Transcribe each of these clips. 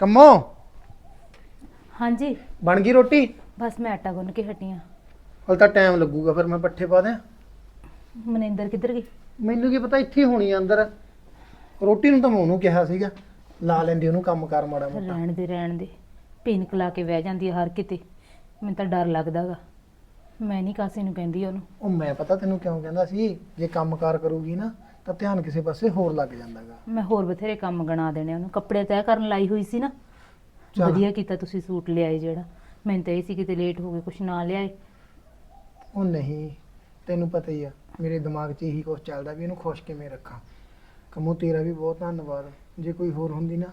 ਕੰਮੋ? ਹਾਂਜੀ। ਬਣ ਗਈ ਰੋਟੀ? ਬਸ ਮੈਂ ਆਟਾ ਗੁੰਨ ਕੇ ਹਟੀ ਆਂ। ਹਲ ਤਾਂ ਟਾਈਮ ਲੱਗੂਗਾ ਫਿਰ ਮੈਂ ਪੱਠੇ ਪਾ ਦਿਆਂ। ਮਨਿੰਦਰ ਕਿੱਧਰ ਗਈ? ਮੈਨੂੰ ਕੀ ਪਤਾ ਇੱਥੇ ਹੀ ਹੋਣੀ ਆ ਅੰਦਰ। ਰੋਟੀ ਨੂੰ ਤਾਂ ਮੈਂ ਉਹਨੂੰ ਕਿਹਾ ਸੀਗਾ। ਲਾ ਲੈਂਦੀ ਉਹਨੂੰ ਕੰਮ ਕਰ ਮਾੜਾ ਮੋਟਾ। ਰਹਿਣ ਦੇ ਰਹਿਣ ਦੇ। ਪਿੰਕ ਲਾ ਕੇ ਬਹਿ ਜਾਂਦੀ ਆ ਹਰ ਕਿਤੇ। ਮੈਨੂੰ ਤਾਂ ਡਰ ਲੱਗਦਾਗਾ ਮੈਂ ਨਹੀਂ ਕਾਸੇ ਨੂੰ ਕਹਿੰਦੀ ਉਹਨੂੰ। ਉਹ ਮੈਂ ਪਤਾ ਤੈਨੂੰ ਕਿਉਂ ਕਹਿੰਦਾ ਸੀ? ਜੇ ਕੰਮਕਾਰ ਕਰੂਗੀ ਨਾ ਤਾਂ ਧਿਆਨ ਕਿਸੇ ਪਾਸੇ ਹੋਰ ਲੱਗ ਜਾਂਦਾਗਾ। ਮੈਂ ਹੋਰ ਬਥੇਰੇ ਕੰਮ ਗਣਾ ਦੇਣੇ ਉਹਨੂੰ। ਕੱਪੜੇ ਤੈਅ ਕਰਨ ਲਾਈ ਹੋਈ ਸੀ ਨਾ। ਚੱਲ। ਵਧੀਆ ਕੀਤਾ ਤੁਸੀਂ ਸੂਟ ਲਿਆਏ ਜਿਹੜਾ। ਮੈਨੂੰ ਤਾਂ ਇਹ ਸੀ ਕਿਤੇ ਲੇਟ ਹੋ ਗਏ ਕੁਛ ਨਾ ਲਿਆਏ। ਉਹ ਨਹੀਂ ਤੈਨੂੰ ਪਤਾ ਹੀ ਆ ਮੇਰੇ ਦਿਮਾਗ 'ਚ ਇਹੀ ਕੁਝ ਚੱਲਦਾ ਵੀ ਇਹਨੂੰ ਖੁਸ਼ ਕਿਵੇਂ ਰੱਖਾਂ। ਕੰਮੋ ਤੇਰਾ ਵੀ ਬਹੁਤ ਧੰਨਵਾਦ। ਜੇ ਕੋਈ ਹੋਰ ਹੁੰਦੀ ਨਾ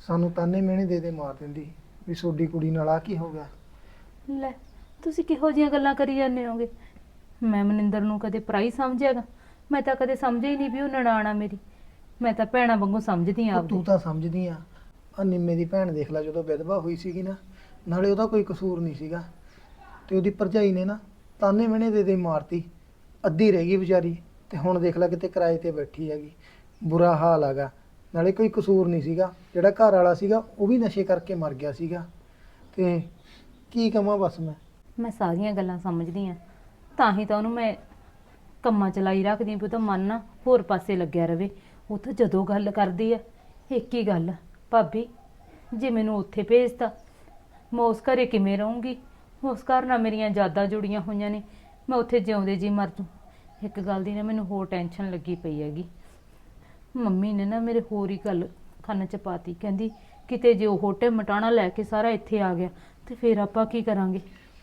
ਸਾਨੂੰ ਤਾਨੇ ਮਿਹਣੇ ਦੇ ਦੇ ਮਾਰ ਦਿੰਦੀ ਵੀ ਸੋਡੀ ਕੁੜੀ ਨਾਲ ਆ ਕੀ ਹੋ ਗਿਆ। ਲੈ ਤੁਸੀਂ ਕਿਹੋ ਜੀਆਂ ਗੱਲਾਂ ਕਰੀ ਜਾਂਦੇ ਹੋਗੇ? ਮੈਂ ਮਨਿੰਦਰ ਨੂੰ ਕਦੇ ਪਰਾਈ ਸਮਝਿਆਗਾ? ਮੈਂ ਤਾਂ ਕਦੇ ਸਮਝਿਆ ਹੀ ਨਹੀਂ ਵੀ ਉਹ ਨਨਾਣਾ ਮੇਰੀ। ਮੈਂ ਤਾਂ ਭੈਣਾਂ ਵਾਂਗੂ ਸਮਝਦੀ ਆ ਉਹ ਤੂੰ ਤਾਂ ਸਮਝਦੀ ਆ। ਆ ਨਿੰਮੇ ਦੀ ਭੈਣ ਦੇਖ ਲੈ ਜਦੋਂ ਵਿਧਵਾ ਹੋਈ ਸੀਗੀ ਨਾ ਨਾਲੇ ਉਹਦਾ ਕੋਈ ਕਸੂਰ ਨਹੀਂ ਸੀਗਾ। ਤੇ ਉਹਦੀ ਭਰਜਾਈ ਨੇ ਨਾ ਤਾਨੇ ਮਿਹਣੇ ਦੇ ਦੇ ਮਾਰਤੀ। ਅੱਧੀ ਰਹਿ ਗਈ ਵਿਚਾਰੀ ਤੇ ਹੁਣ ਦੇਖ ਲੈ ਕਿਤੇ ਕਿਰਾਏ ਤੇ ਬੈਠੀ ਹੈਗੀ। ਬੁਰਾ ਹਾਲ ਹੈਗਾ। ਨਾਲੇ ਕੋਈ ਕਸੂਰ ਨਹੀਂ ਸੀਗਾ। ਜਿਹੜਾ ਘਰ ਵਾਲਾ ਸੀਗਾ ਉਹ ਵੀ ਨਸ਼ੇ ਕਰਕੇ ਮਰ ਗਿਆ ਸੀਗਾ। ਤੇ ਕੀ ਕਵਾਂ ਬਸ ਮੈਂ? ਮੈਂ ਸਾਰੀਆਂ ਗੱਲਾਂ ਸਮਝਦੀ ਆ ਤਾਂ ਹੀ ਤਾਂ ਉਹਨੂੰ ਮੈਂ ਕੰਮਾਂ ਚਲਾਈ ਰੱਖਦੀ ਵੀ ਉਹ ਤਾਂ ਮਨ ਨਾ ਹੋਰ ਪਾਸੇ ਲੱਗਿਆ ਰਵੇ। ਉਹ ਤਾਂ ਜਦੋਂ ਗੱਲ ਕਰਦੀ ਆ, ਇੱਕ ਹੀ ਗੱਲ, ਭਾਬੀ, ਜੇ ਮੈਨੂੰ ਉੱਥੇ ਭੇਜਤਾ, ਮੈਂ ਉਸ ਘਰੇ ਕਿਵੇਂ ਰਹੂੰਗੀ? ਉਸ ਘਰ ਨਾਲ ਮੇਰੀਆਂ ਯਾਦਾਂ ਜੁੜੀਆਂ ਹੋਈਆਂ ਨੇ, ਮੈਂ ਉੱਥੇ ਜਿਉਂਦੇ ਜੀ ਮਰ ਜੂ ਇੱਕ ਗੱਲ ਦੀ ਨਾ ਮੈਨੂੰ ਹੋਰ ਟੈਨਸ਼ਨ ਲੱਗੀ ਪਈ ਹੈਗੀ। ਮੰਮੀ ਨੇ ਨਾ ਮੇਰੇ ਹੋਰ ਹੀ ਗੱਲ ਕੰਨ ਚ ਪਾਤੀ, ਕਹਿੰਦੀ, ਕਿਤੇ ਜੇ ਉਹ ਹੋਟੇ ਮਟਾਣਾ ਲੈ ਕੇ ਸਾਰਾ ਇੱਥੇ ਆ ਗਿਆ, ਤੇ ਫਿਰ ਆਪਾਂ ਕੀ ਕਰਾਂਗੇ?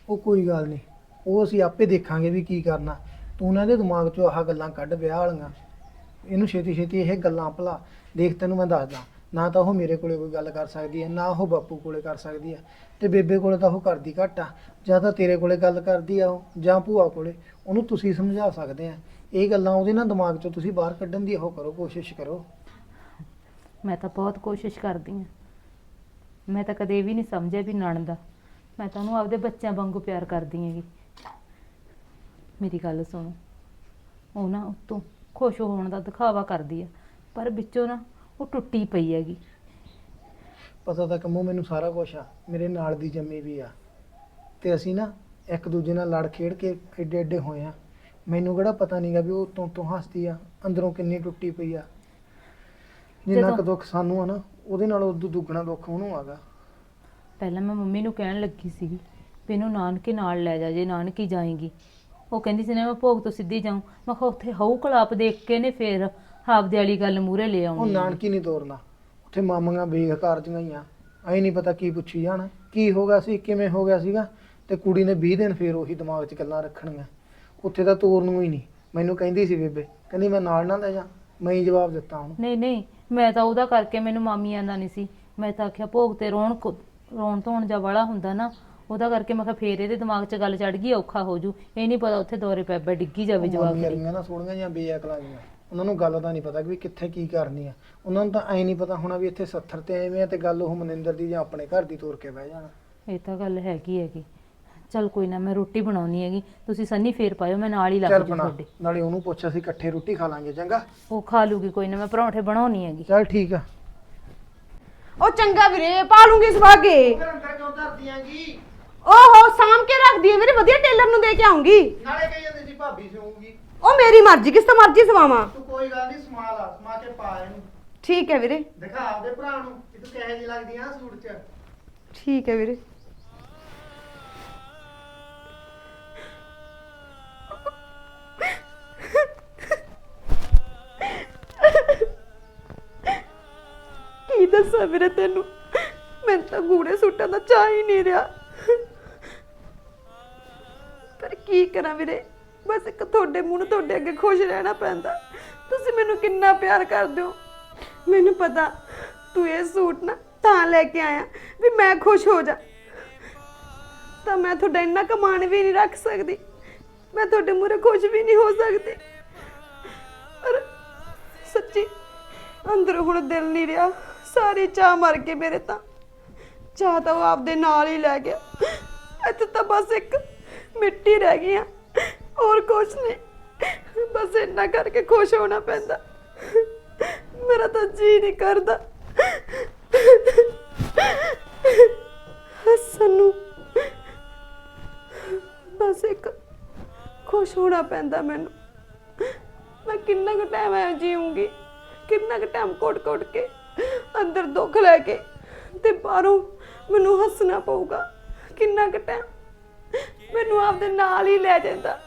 ਉਹ ਕੋਈ ਗੱਲ ਨਹੀਂ, ਉਹ ਅਸੀਂ ਆਪੇ ਦੇਖਾਂਗੇ ਵੀ ਕੀ ਕਰਨਾ। ਤੂੰ ਉਹਨਾਂ ਦੇ ਦਿਮਾਗ 'ਚੋਂ ਆਹ ਗੱਲਾਂ ਕੱਢ ਵਿਆਹ ਵਾਲੀਆਂ। ਇਹਨੂੰ ਛੇਤੀ ਛੇਤੀ ਇਹ ਗੱਲਾਂ ਭਲਾ, ਦੇਖ ਤੈਨੂੰ ਮੈਂ ਦੱਸਦਾ। ਨਾ ਤਾਂ ਉਹ ਮੇਰੇ ਕੋਲੇ ਕੋਈ ਗੱਲ ਕਰ ਸਕਦੀ ਹੈ, ਨਾ ਉਹ ਬਾਪੂ ਕੋਲੇ ਕਰ ਸਕਦੀ ਹੈ। ਤੇ ਬੇਬੇ ਕੋਲੇ ਤਾਂ ਉਹ ਕਰਦੀ ਘੱਟ ਆ। ਜਾਂ ਤਾਂ ਤੇਰੇ ਕੋਲੇ ਗੱਲ ਕਰਦੀ ਆ ਉਹ, ਜਾਂ ਭੂਆ ਕੋਲੇ। ਉਹਨੂੰ ਤੁਸੀਂ ਸਮਝਾ ਸਕਦੇ ਆ। ਇਹ ਗੱਲਾਂ ਉਹਦੇ ਨਾਲ ਦਿਮਾਗ 'ਚੋਂ ਤੁਸੀਂ ਬਾਹਰ ਕੱਢਣ ਦੀ ਉਹ ਕਰੋ, ਕੋਸ਼ਿਸ਼ ਕਰੋ। ਮੈਂ ਤਾਂ ਬਹੁਤ ਕੋਸ਼ਿਸ਼ ਕਰਦੀ ਹਾਂ। ਮੈਂ ਤਾਂ ਕਦੇ ਇਹ ਵੀ ਨਹੀਂ ਸਮਝਿਆ ਵੀ ਨਣਦਾ ਮੈਂ ਤਾਂ ਉਹਨੂੰ ਆਪਦੇ ਬੱਚਿਆਂ ਵਾਂਗੂ ਪਿਆਰ ਕਰਦੀ ਹੈਗੀ। ਮੇਰੀ ਗੱਲ ਸੁਣੋ। ਉਹ ਨਾ ਉਤੋਂ ਖੁਸ਼ ਹੋਣ ਦਾ ਦਿਖਾਵਾ ਕਰਦੀ ਆ ਪਰ ਵਿੱਚੋਂ ਨਾ ਉਹ ਟੁੱਟੀ ਪਈ ਹੈਗੀ। ਪਤਾ ਤਾਂ ਕੰਮੋਂ ਮੈਨੂੰ ਸਾਰਾ ਕੁਝ ਆ ਮੇਰੇ ਨਾਲ ਦੀ ਜੰਮੀ ਵੀ ਆ। ਤੇ ਅਸੀਂ ਨਾ ਇੱਕ ਦੂਜੇ ਨਾਲ ਲੜ ਖੇਡ ਕੇ ਏਡੇ ਏਡੇ ਹੋਏ ਆ। ਮੈਨੂੰ ਕਿਹੜਾ ਪਤਾ ਨਹੀਂਗਾ ਵੀ ਉਹ ਤੋਂ ਤੋਂ ਹੱਸਦੀ ਆ ਅੰਦਰੋਂ ਕਿੰਨੀ ਟੁੱਟੀ ਪਈ ਆ। ਜਿੰਨਾ ਜਦੋਂ- ਕੁ ਦੁੱਖ ਸਾਨੂੰ ਆ ਨਾ ਉਹਦੇ ਨਾਲ ਉਦੋਂ ਦੁੱਗਣਾ ਦੁੱਖ ਉਹਨੂੰ ਆਗਾ। ਪਹਿਲਾਂ ਮੈਂ ਮੰਮੀ ਨੂੰ ਕਹਿਣ ਲੱਗੀ ਸੀਗੀ ਵੀ ਇਹਨੂੰ ਨਾਨਕੇ ਨਾਲ ਲੈ ਜਾ ਜੇ ਨਾਨਕੀ ਜਾਏਗੀ। ਉਹ ਕਹਿੰਦੀ ਸੀ ਨਾ ਮੈਂ ਭੋਗ ਤੋਂ ਸਿੱਧੀ ਜਾਊਂ। ਮੈਂ ਕਿਹਾ ਉੱਥੇ ਹਊ ਕਲਾਪ ਦੇਖ ਕੇ ਨੇ ਫੇਰ ਆਪਦੇ ਵਾਲੀ ਗੱਲ ਮੂਹਰੇ ਲੈ ਉਹ ਆਉਣੀ ਨਾਨਕੀ ਨਹੀਂ ਤੋਰਨਾ। ਉੱਥੇ ਮਾਮੀਆਂ ਬੇਘਕਾਰ ਜੀਆਂ ਐ ਨਹੀਂ ਪਤਾ ਕੀ ਪੁੱਛੀ ਜਾਣ। ਕੀ ਹੋ ਗਿਆ ਸੀ? ਕਿਵੇਂ ਹੋ ਗਿਆ ਸੀਗਾ? ਤੇ ਕੁੜੀ ਨੇ 20 ਦਿਨ ਫੇਰ ਉਹੀ ਦਿਮਾਗ 'ਚ ਗੱਲਾਂ ਰੱਖਣੀਆਂ। ਉੱਥੇ ਤਾਂ ਤੋਰ ਨੂੰ ਹੀ ਨਹੀਂ। ਮੈਨੂੰ ਕਹਿੰਦੀ ਸੀ ਬੇਬੇ ਕਹਿੰਦੀ ਮੈਂ ਨਾਲ ਨਾ ਲੈ ਜਾ। ਮੈਂ ਹੀ ਜਵਾਬ ਦਿੱਤਾ ਉਹਨੂੰ। ਨਹੀਂ ਨਹੀਂ ਮੈਂ ਤਾਂ ਉਹਦਾ ਕਰਕੇ ਮੈਨੂੰ ਮਾਮੀਆਂ ਦਾ ਨਹੀਂ ਸੀ। ਮੈਂ ਤਾਂ ਆਖਿਆ ਭੋਗ ਤੇ ਰੋਣ ਕੋ- ਰੋਣ ਧੋਣ ਜਾ ਵਾਲਾ ਹੁੰਦਾ ਨਾ ਉਹਦਾ ਕਰਕੇ ਮੈਂ ਕਿਹਾ ਫੇਰ ਇਹਦੇ ਦਿਮਾਗ 'ਚ ਗੱਲ ਚੜ ਗਈ ਔਖਾ ਹੋ ਜੂ। ਇਹ ਨਹੀਂ ਪਤਾ ਉੱਥੇ ਦੌਰੇ ਪੈਬੇ ਡਿੱਗੀ ਜਾਵੇ ਜਵਾਬ ਮਾਮੀਆਂ ਰਹੀਆਂ ਨਾ ਸੋਹਣੀਆਂ ਜਾਂ ਬੇਅਕਲਾਂ ਜੀਆਂ ਉਹਨਾਂ ਨੂੰ ਗੱਲ ਦਾ ਨਹੀਂ ਪਤਾ ਕਿ ਵੀ ਕਿੱਥੇ ਕੀ ਕਰਨੀ ਆ। ਉਹਨਾਂ ਨੂੰ ਤਾਂ ਐ ਨਹੀਂ ਪਤਾ ਹੋਣਾ ਵੀ ਇੱਥੇ 70 ਤੇ ਐਵੇਂ ਆ ਤੇ ਗੱਲ ਉਹ ਮਨਿੰਦਰ ਦੀ ਜਾਂ ਆਪਣੇ ਘਰ ਦੀ ਤੋਰ ਕੇ ਬਹਿ ਜਾਣਾ। ਇਹ ਤਾਂ ਗੱਲ ਹੈਗੀ ਹੈਗੀ। ਚਲ ਕੋਈ ਨਾ ਮੈਂ ਰੋਟੀ ਬਣਾਉਣੀ ਹੈਗੀ। ਤੁਸੀਂ ਸੰਨੀ ਫੇਰ ਪਾਇਓ ਮੈਂ ਨਾਲ ਹੀ ਲੱਗ ਚੱਲ ਜੂ ਬਣਾ ਤੁਹਾਡੇ। ਨਾਲੇ ਉਹਨੂੰ ਪੁੱਛ ਅਸੀਂ ਇਕੱਠੇ ਰੋਟੀ ਖਾ ਲਾਂਗੇ ਚੰਗਾ? ਉਹ ਖਾ ਲੂਗੀ ਕੋਈ ਨਾ ਮੈਂ ਪਰੌਂਠੇ ਬਣਾਉਣੀ ਹੈਗੀ। ਚੱਲ ਠੀਕ ਆ। ਉਹ ਚੰਗਾ ਵੀਰੇ ਪਾ ਲੂੰਗੀ ਸਵਾਗੇ। ਅੰਦਰ ਕਿਉਂ ਧਰਦੀਆਂਗੀ ਓਹੋ ਸਾਂਭ ਕੇ ਰੱਖਦੀ ਐ ਵੀਰੇ ਵਧੀਆ ਟੇਲਰ ਨੂੰ ਦੇ ਕੇ ਆਉਂਗੀ। ਨਾਲੇ ਕਹੀ ਜਾਂਦੇ ਸੀ ਭਾਬੀ ਸਿਉਂਗੀ ਉਹ ਮੇਰੀ ਮਰਜ਼ੀ ਕਿਸ ਤੋਂ ਮਰਜ਼ੀ ਸਵਾਵਾਂ। ਤੂੰ ਕੋਈ ਗੱਲ ਨਹੀਂ ਸਮਾ ਲਾ ਸਮਾ ਕੇ ਪਾ ਇਹਨੂੰ। ਠੀਕ ਹੈ ਵੀਰੇ। ਦਿਖਾ ਆਪਦੇ ਭਰਾ ਨੂੰ ਕਿ ਤੂੰ ਕਿਹੋ ਜਿਹੀ ਲੱਗਦੀ ਆ ਸੂਟ 'ਚ। ਠੀਕ ਹੈ ਵੀਰੇ। ਕੀ ਦੱਸਾਂ ਵੀਰੇ ਤੈਨੂੰ? ਮੈਨੂੰ ਤਾਂ ਗੂੜੇ ਸੂਟਾਂ ਦਾ ਚਾਹ ਹੀ ਨਹੀਂ ਰਿਹਾ। ਕੀ ਕਰਾਂ ਵੀਰੇ? ਬਸ ਇੱਕ ਤੁਹਾਡੇ ਮੂੰਹ ਨੂੰ ਤੁਹਾਡੇ ਅੱਗੇ ਖੁਸ਼ ਰਹਿਣਾ ਪੈਂਦਾ। ਤੁਸੀਂ ਮੈਨੂੰ ਕਿੰਨਾ ਪਿਆਰ ਕਰਦੇ ਹੋ? ਮੈਨੂੰ ਪਤਾ, ਤੂੰ ਇਹ ਸੂਟ ਨਾ ਤਾਂ ਲੈ ਕੇ ਆਇਆ ਵੀ ਮੈਂ ਖੁਸ਼ ਹੋ ਜਾ। ਤਾਂ ਮੈਂ ਤੁਹਾਡਾ ਇੰਨਾ ਕਮਾਣ ਵੀ ਨਹੀਂ ਰੱਖ ਸਕਦੀ। ਮੈਂ ਤੁਹਾਡੇ ਮੂਹਰੇ ਖੁਸ਼ ਵੀ ਨਹੀਂ ਹੋ ਸਕਦੀ। ਪਰ ਸੱਚੀ, ਅੰਦਰ ਹੁਣ ਦਿਲ ਨਹੀਂ ਰਿਹਾ। ਸਾਰੀ ਚਾਹ ਮਰ ਗਏ ਮੇਰੇ ਤਾਂ। ਚਾਹ ਤਾਂ ਉਹ ਆਪਦੇ ਨਾਲ ਹੀ ਲੈ ਗਿਆ। ਇੱਥੇ ਤਾਂ ਬਸ ਇੱਕ ਮਿੱਟੀ ਰਹਿ ਗਈ ਆ ਹੋਰ ਕੁਝ ਨਹੀਂ। ਬਸ ਇੰਨਾ ਕਰਕੇ ਖੁਸ਼ ਹੋਣਾ ਪੈਂਦਾ। ਮੇਰਾ ਤਾਂ ਜੀ ਨਹੀਂ ਕਰਦਾ। ਹੱਸਣ ਨੂੰ ਬਸ ਇੱਕ ਖੁਸ਼ ਹੋਣਾ ਪੈਂਦਾ ਮੈਨੂੰ। ਮੈਂ ਕਿੰਨਾ ਕੁ ਟਾਈਮ ਐ ਜੀਉਂਗੀ ਕਿੰਨਾ ਕੁ ਟਾਈਮ ਕੋਟ-ਕੋਟ ਕੇ ਅੰਦਰ ਦੁੱਖ ਲੈ ਕੇ ਤੇ ਬਾਹਰੋਂ ਮੈਨੂੰ ਹੱਸਣਾ ਪਊਗਾ। ਕਿੰਨਾ ਕੁ ਟਾਈਮ ਮੈਨੂੰ ਆਪਦੇ ਨਾਲ ਹੀ ਲੈ ਜਾਂਦਾ।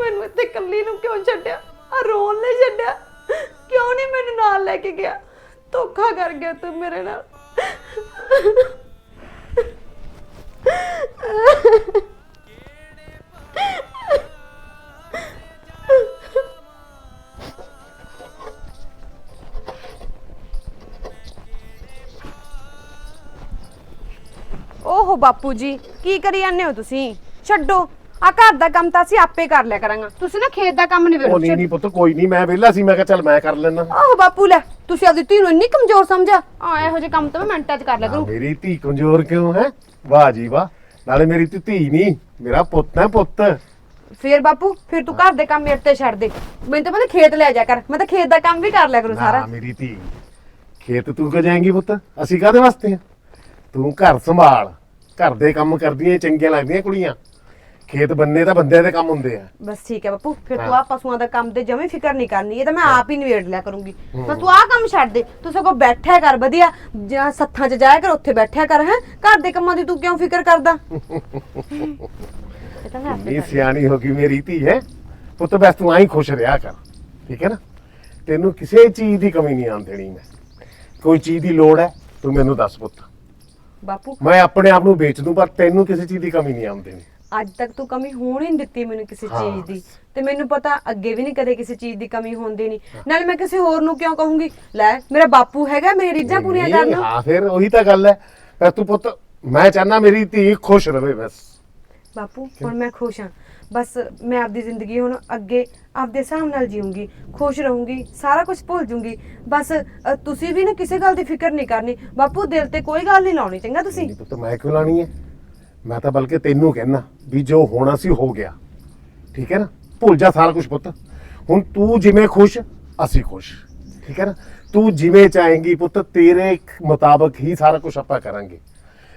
ਮੈਨੂੰ ਇੱਥੇ ਇਕੱਲੀ ਨੂੰ ਕਿਉਂ ਛੱਡਿਆ? ਆ ਰੋਣ ਲਈ ਛੱਡਿਆ। ਕਿਉਂ ਨਹੀਂ ਮੈਨੂੰ ਨਾਲ ਲੈ ਕੇ ਗਿਆ? ਧੋਖਾ ਕਰ ਗਿਆ ਤੂੰ ਮੇਰੇ ਨਾਲ। ਓਹੋ ਬਾਪੂ ਜੀ, ਕੀ ਕਰੀ ਜਾਂਦੇ ਹੋ ਤੁਸੀਂ? ਛੱਡੋ। ਆ ਘਰ ਦਾ ਕੰਮ ਤਾਂ ਅਸੀਂ ਆਪੇ ਕਰ ਲਿਆ ਕਰਾਂਗਾ। ਤੁਸੀਂ ਨਾ ਖੇਤ ਦਾ ਕੰਮ ਨਹੀਂ ਉਹ ਨਹੀਂ ਨਹੀਂ ਪੁੱਤ ਕੋਈ ਨਹੀਂ ਮੈਂ ਵਿਹਲਾ ਸੀ ਮੈਂ ਕਿਹਾ ਚੱਲ ਮੈਂ ਕਰ ਲੈਣਾ ਆਹੋ ਬਾਪੂ ਲੈ ਤੁਸੀਂ ਆਪਦੀ ਧੀ ਨੂੰ ਇੰਨੀ ਕਮਜ਼ੋਰ ਸਮਝਿਆ। ਆ ਇਹੋ ਜਿਹੇ ਕੰਮ ਤਾਂ ਮੈਂ ਮਿੰਟਾਂ 'ਚ ਕਰ ਲਿਆ ਕਰੂੰ। ਮੇਰੀ ਧੀ ਕਮਜ਼ੋਰ ਕਿਉਂ ਹੈ? ਵਾਹ ਜੀ ਵਾਹ। ਨਾਲੇ ਮੇਰੀ ਤੇ ਧੀ ਨਹੀਂ ਮੇਰਾ ਪੁੱਤ ਹੈ ਪੁੱਤ। ਫੇਰ ਬਾਪੂ ਫਿਰ ਤੂੰ ਘਰ ਦੇ ਕੰਮ ਮੇਰੇ ਤੇ ਛੱਡ ਦੇ। ਮੈਨੂੰ ਤਾਂ ਪਤਾ ਖੇਤ ਲੈ ਜਾ ਕਰ। ਮੈਂ ਤਾਂ ਖੇਤ ਦਾ ਕੰਮ ਵੀ ਕਰ ਲਿਆ ਕਰੂੰ ਨਾ ਸਾਰਾ ਮੇਰੀ ਧੀ ਖੇਤ ਤੂੰ ਕੋ ਜਾਏਂਗੀ ਪੁੱਤ? ਅਸੀਂ ਕਾਹਦੇ ਵਾਸਤੇ ਆ? ਤੂੰ ਘਰ ਸੰਭਾਲ। ਘਰ ਦੇ ਕੰਮ ਕਰਦੀਆਂ ਚੰਗੀਆਂ ਲੱਗਦੀਆਂ ਕੁੜੀਆਂ। ਖੇਤ ਬੰਨੇ ਤਾਂ ਬੰਦਿਆਂ ਦੇ ਕੰਮ ਹੁੰਦੇ ਆ। ਬਸ ਠੀਕ ਹੈ ਬਾਪੂ ਫਿਰ ਤੂੰ। ਆ ਪਸ਼ੂਆਂ ਦਾ ਕੰਮ ਤੇ ਜਮੇ ਫਿਕਰ ਨਹੀਂ ਕਰਨੀ ਇਹ ਤਾਂ ਮੈਂ ਆਪ ਹੀ ਨਿਬੇੜ ਲਿਆ ਕਰੂੰਗੀ। ਬਸ ਤੂੰ ਆ ਕੰਮ ਛੱਡ ਦੇ ਤੂੰ ਸਗੋਂ ਬੈਠਿਆ ਕਰ ਵਧੀਆ ਜਾਂ ਸੱਥਾਂ 'ਚ ਜਾਇਆ ਕਰ ਉੱਥੇ ਬੈਠਿਆ ਕਰ ਹੈ? ਘਰ ਦੇ ਕੰਮਾਂ ਦੀ ਤੂੰ ਕਿਉਂ ਫਿਕਰ ਕਰਦਾ? ਇਹ ਤਾਂ ਮੈਂ ਆਪੇ ਇਹ ਕਰ ਸਿਆਣੀ ਹੋ ਗਈ ਮੇਰੀ ਧੀ ਹੈ? ਪੁੱਤ ਬਸ ਤੂੰ ਆਈ ਖੁਸ਼ ਰਿਹਾ ਕਰ ਠੀਕ ਹੈ ਨਾ? ਤੈਨੂੰ ਕਿਸੇ ਚੀਜ਼ ਦੀ ਕਮੀ ਨਹੀਂ ਆਉਣ ਦੇਣੀ ਮੈਂ। ਕੋਈ ਚੀਜ਼ ਦੀ ਲੋੜ ਹੈ ਤੂੰ ਮੈਨੂੰ ਦੱਸ ਪੁੱਤ। ਬਾਪੂ। ਮੈਂ ਆਪਣੇ ਆਪ ਨੂੰ ਵੇਚ ਦੂੰ ਪਰ ਤੈਨੂੰ ਕਿਸੇ ਚੀਜ਼ ਦੀ ਕਮੀ ਨਹੀਂ ਆਉਣ ਦੇਣੀ। ਅੱਜ ਤੱਕ ਤੂੰ ਕਮੀ ਹੋਣ ਹੀ ਨਹੀਂ ਦਿੱਤੀ ਮੈਨੂੰ ਕਿਸੇ ਹਾਂ। ਚੀਜ਼ ਦੀ। ਤੇ ਮੈਨੂੰ ਪਤਾ ਅੱਗੇ ਵੀ ਨਹੀਂ ਕਦੇ ਕਿਸੇ ਚੀਜ਼ ਦੀ ਕਮੀ ਹੋਣ ਦੇਣੀ ਨਾਲੇ ਮੈਂ ਕਿਸੇ ਹੋਰ ਨੂੰ ਕਿਉਂ ਕਹੂੰਗੀ? ਲੈ ਮੇਰਾ ਬਾਪੂ ਹੈਗਾ ਮੇਰੀ ਰੀਝਾਂ ਪੂਰੀਆਂ ਨਹੀਂ, ਕਰਨਾ। ਹਾਂ ਫਿਰ ਉਹੀ ਤਾਂ ਗੱਲ ਹੈ। ਪਰ ਤੂੰ ਪੁੱਤ ਮੈਂ ਚਾਹਨਾ ਮੇਰੀ ਧੀ ਖੁਸ਼ ਰਵੇ ਬਸ। ਬਾਪੂ ਹੁਣ ਮੈਂ ਖੁਸ਼ ਹਾਂ। ਬਸ ਮੈਂ ਆਪਦੀ ਜ਼ਿੰਦਗੀ ਹੁਣ ਅੱਗੇ ਆਪਦੇ ਹਿਸਾਬ ਨਾਲ ਜੀਉਂਗੀ ਖੁਸ਼ ਰਹੂੰਗੀ ਸਾਰਾ ਕੁਝ ਭੁੱਲ ਜੂੰਗੀ। ਬਸ ਅ, ਤੁਸੀਂ ਵੀ ਨਾ ਕਿਸੇ ਗੱਲ ਦੀ ਫਿਕਰ ਨਹੀਂ ਕਰਨੀ। ਬਾਪੂ ਦਿਲ ਤੇ ਕੋਈ ਗੱਲ ਨਹੀਂ ਲਾਉਣੀ ਚੰਗਾ ਤੁਸੀਂ? ਨਹੀਂ ਪੁੱਤ ਮੈਂ ਕਿਉਂ ਲਾਣੀ ਹੈ? ਮੈਂ ਤਾਂ ਬਲਕਿ ਤੈਨੂੰ ਕਹਿਣਾ ਵੀ ਜੋ ਹੋਣਾ ਸੀ ਹੋ ਗਿਆ। ਠੀਕ ਹੈ ਨਾ? ਭੁੱਲ ਜਾ ਸਾਰਾ ਕੁਝ ਪੁੱਤ। ਹੁਣ ਤੂੰ ਜਿਵੇਂ ਖੁਸ਼ ਅਸੀਂ ਖੁਸ਼। ਠੀਕ ਹੈ ਨਾ? ਤੂੰ ਜਿਵੇਂ ਚਾਹੇਂਗੀ ਪੁੱਤ ਤੇਰੇ ਮੁਤਾਬਕ ਹੀ ਸਾਰਾ ਕੁਝ ਆਪਾਂ ਕਰਾਂਗੇ।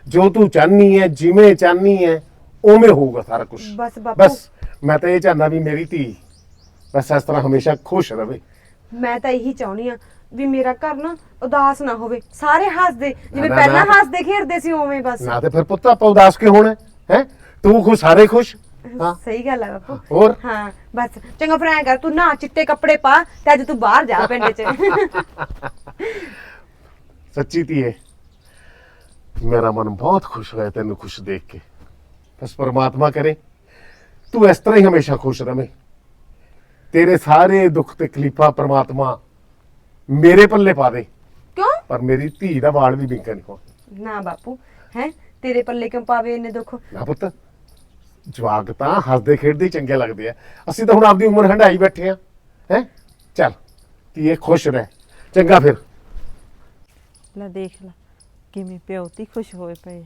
ਜੋ ਤੂੰ ਚਾਹਨੀ ਹੈ ਜਿਵੇਂ ਚਾਹਨੀ ਹੈ ਉਵੇਂ ਹੋਊਗਾ ਸਾਰਾ ਕੁਝ ਬਸ ਬਾਪੂ- ਬਸ ਮੈਂ ਤਾਂ ਇਹ ਚਾਹੁੰਦਾ ਵੀ ਮੇਰੀ ਧੀ ਬਸ ਇਸ ਤਰ੍ਹਾਂ ਹਮੇਸ਼ਾ ਖੁਸ਼ ਰਵੇ ਮੈਂ ਤਾਂ ਇਹੀ ਚਾਹੁੰਦੀ ਆ ਵੀ ਮੇਰਾ ਘਰ ਨਾ ਉਦਾਸ ਨਾ ਹੋਵੇ। ਸਾਰੇ ਹੱਸਦੇ ਜਿਵੇਂ ਨਾ, ਪਹਿਲਾਂ ਨਾ। ਹੱਸਦੇ ਖੇਡਦੇ ਸੀ ਉਵੇਂ ਬਸ। ਨਾ ਤੇ ਫਿਰ ਪੁੱਤ ਆਪਾਂ ਉਦਾਸ ਕਿਉਂ ਹੋਣਾ? ਹੈ? ਤੂੰ ਖੁਸ਼ ਸਾਰੇ ਖੁਸ਼? ਹਾਂ। ਸਹੀ ਗੱਲ ਹੈ ਬਾਪੂ। ਹੋਰ? ਹਾਂ ਬਸ। ਚੰਗਾ ਫਿਰ ਐਂ ਕਰ ਤੂੰ ਨਾ ਚਿੱਟੇ ਕੱਪੜੇ ਪਾ ਤੇ ਅੱਜ ਤੂੰ ਬਾਹਰ ਜਾ ਪਿੰਡ 'ਚ। ਸੱਚੀ ਧੀਏ ਮੇਰਾ ਮਨ ਬਹੁਤ ਖੁਸ਼ ਹੋਇਆ ਤੈਨੂੰ ਖੁਸ਼ ਦੇਖ ਕੇ। ਬਸ ਪਰਮਾਤਮਾ ਕਰੇ ਤੂੰ ਇਸ ਤਰ੍ਹਾਂ ਹੀ ਹਮੇਸ਼ਾ ਖੁਸ਼ ਰਵੇਂ। ਤੇਰੇ ਸਾਰੇ ਦੁੱਖ ਤਕਲੀਫਾਂ ਪਰਮਾਤਮਾ ਮੇਰੇ ਪੱਲੇ ਪਾ ਦੇ। ਕਿਉਂ? ਪਰ ਮੇਰੀ ਧੀ ਦਾ ਵਾਲ ਵੀ ਵਿੰਗਾ ਨਹੀਂ ਹੋ ਨਾ ਬਾਪੂ ਹੈ? ਤੇਰੇ ਪੱਲੇ ਕਿਉਂ ਪਾਵੇ ਇੰਨੇ ਦੁੱਖ? ਨਾ ਪੁੱਤ ਜਵਾਕ ਤਾਂ ਹੱਸਦੇ ਖੇਡਦੇ ਹੀ ਚੰਗੇ ਲੱਗਦੇ ਆ। ਅਸੀਂ ਤਾਂ ਹੁਣ ਆਪਦੀ ਉਮਰ ਹੰਡਾਈ ਬੈਠੇ ਆ ਹੈ? ਚੱਲ ਧੀਏ ਖੁਸ਼ ਰਹਿ। ਚੰਗਾ ਫਿਰ। ਲੈ ਦੇਖ ਲੈ ਕਿਵੇਂ ਪਿਓ ਤੀ ਖੁਸ਼ ਹੋਏ ਪਏ ਆ।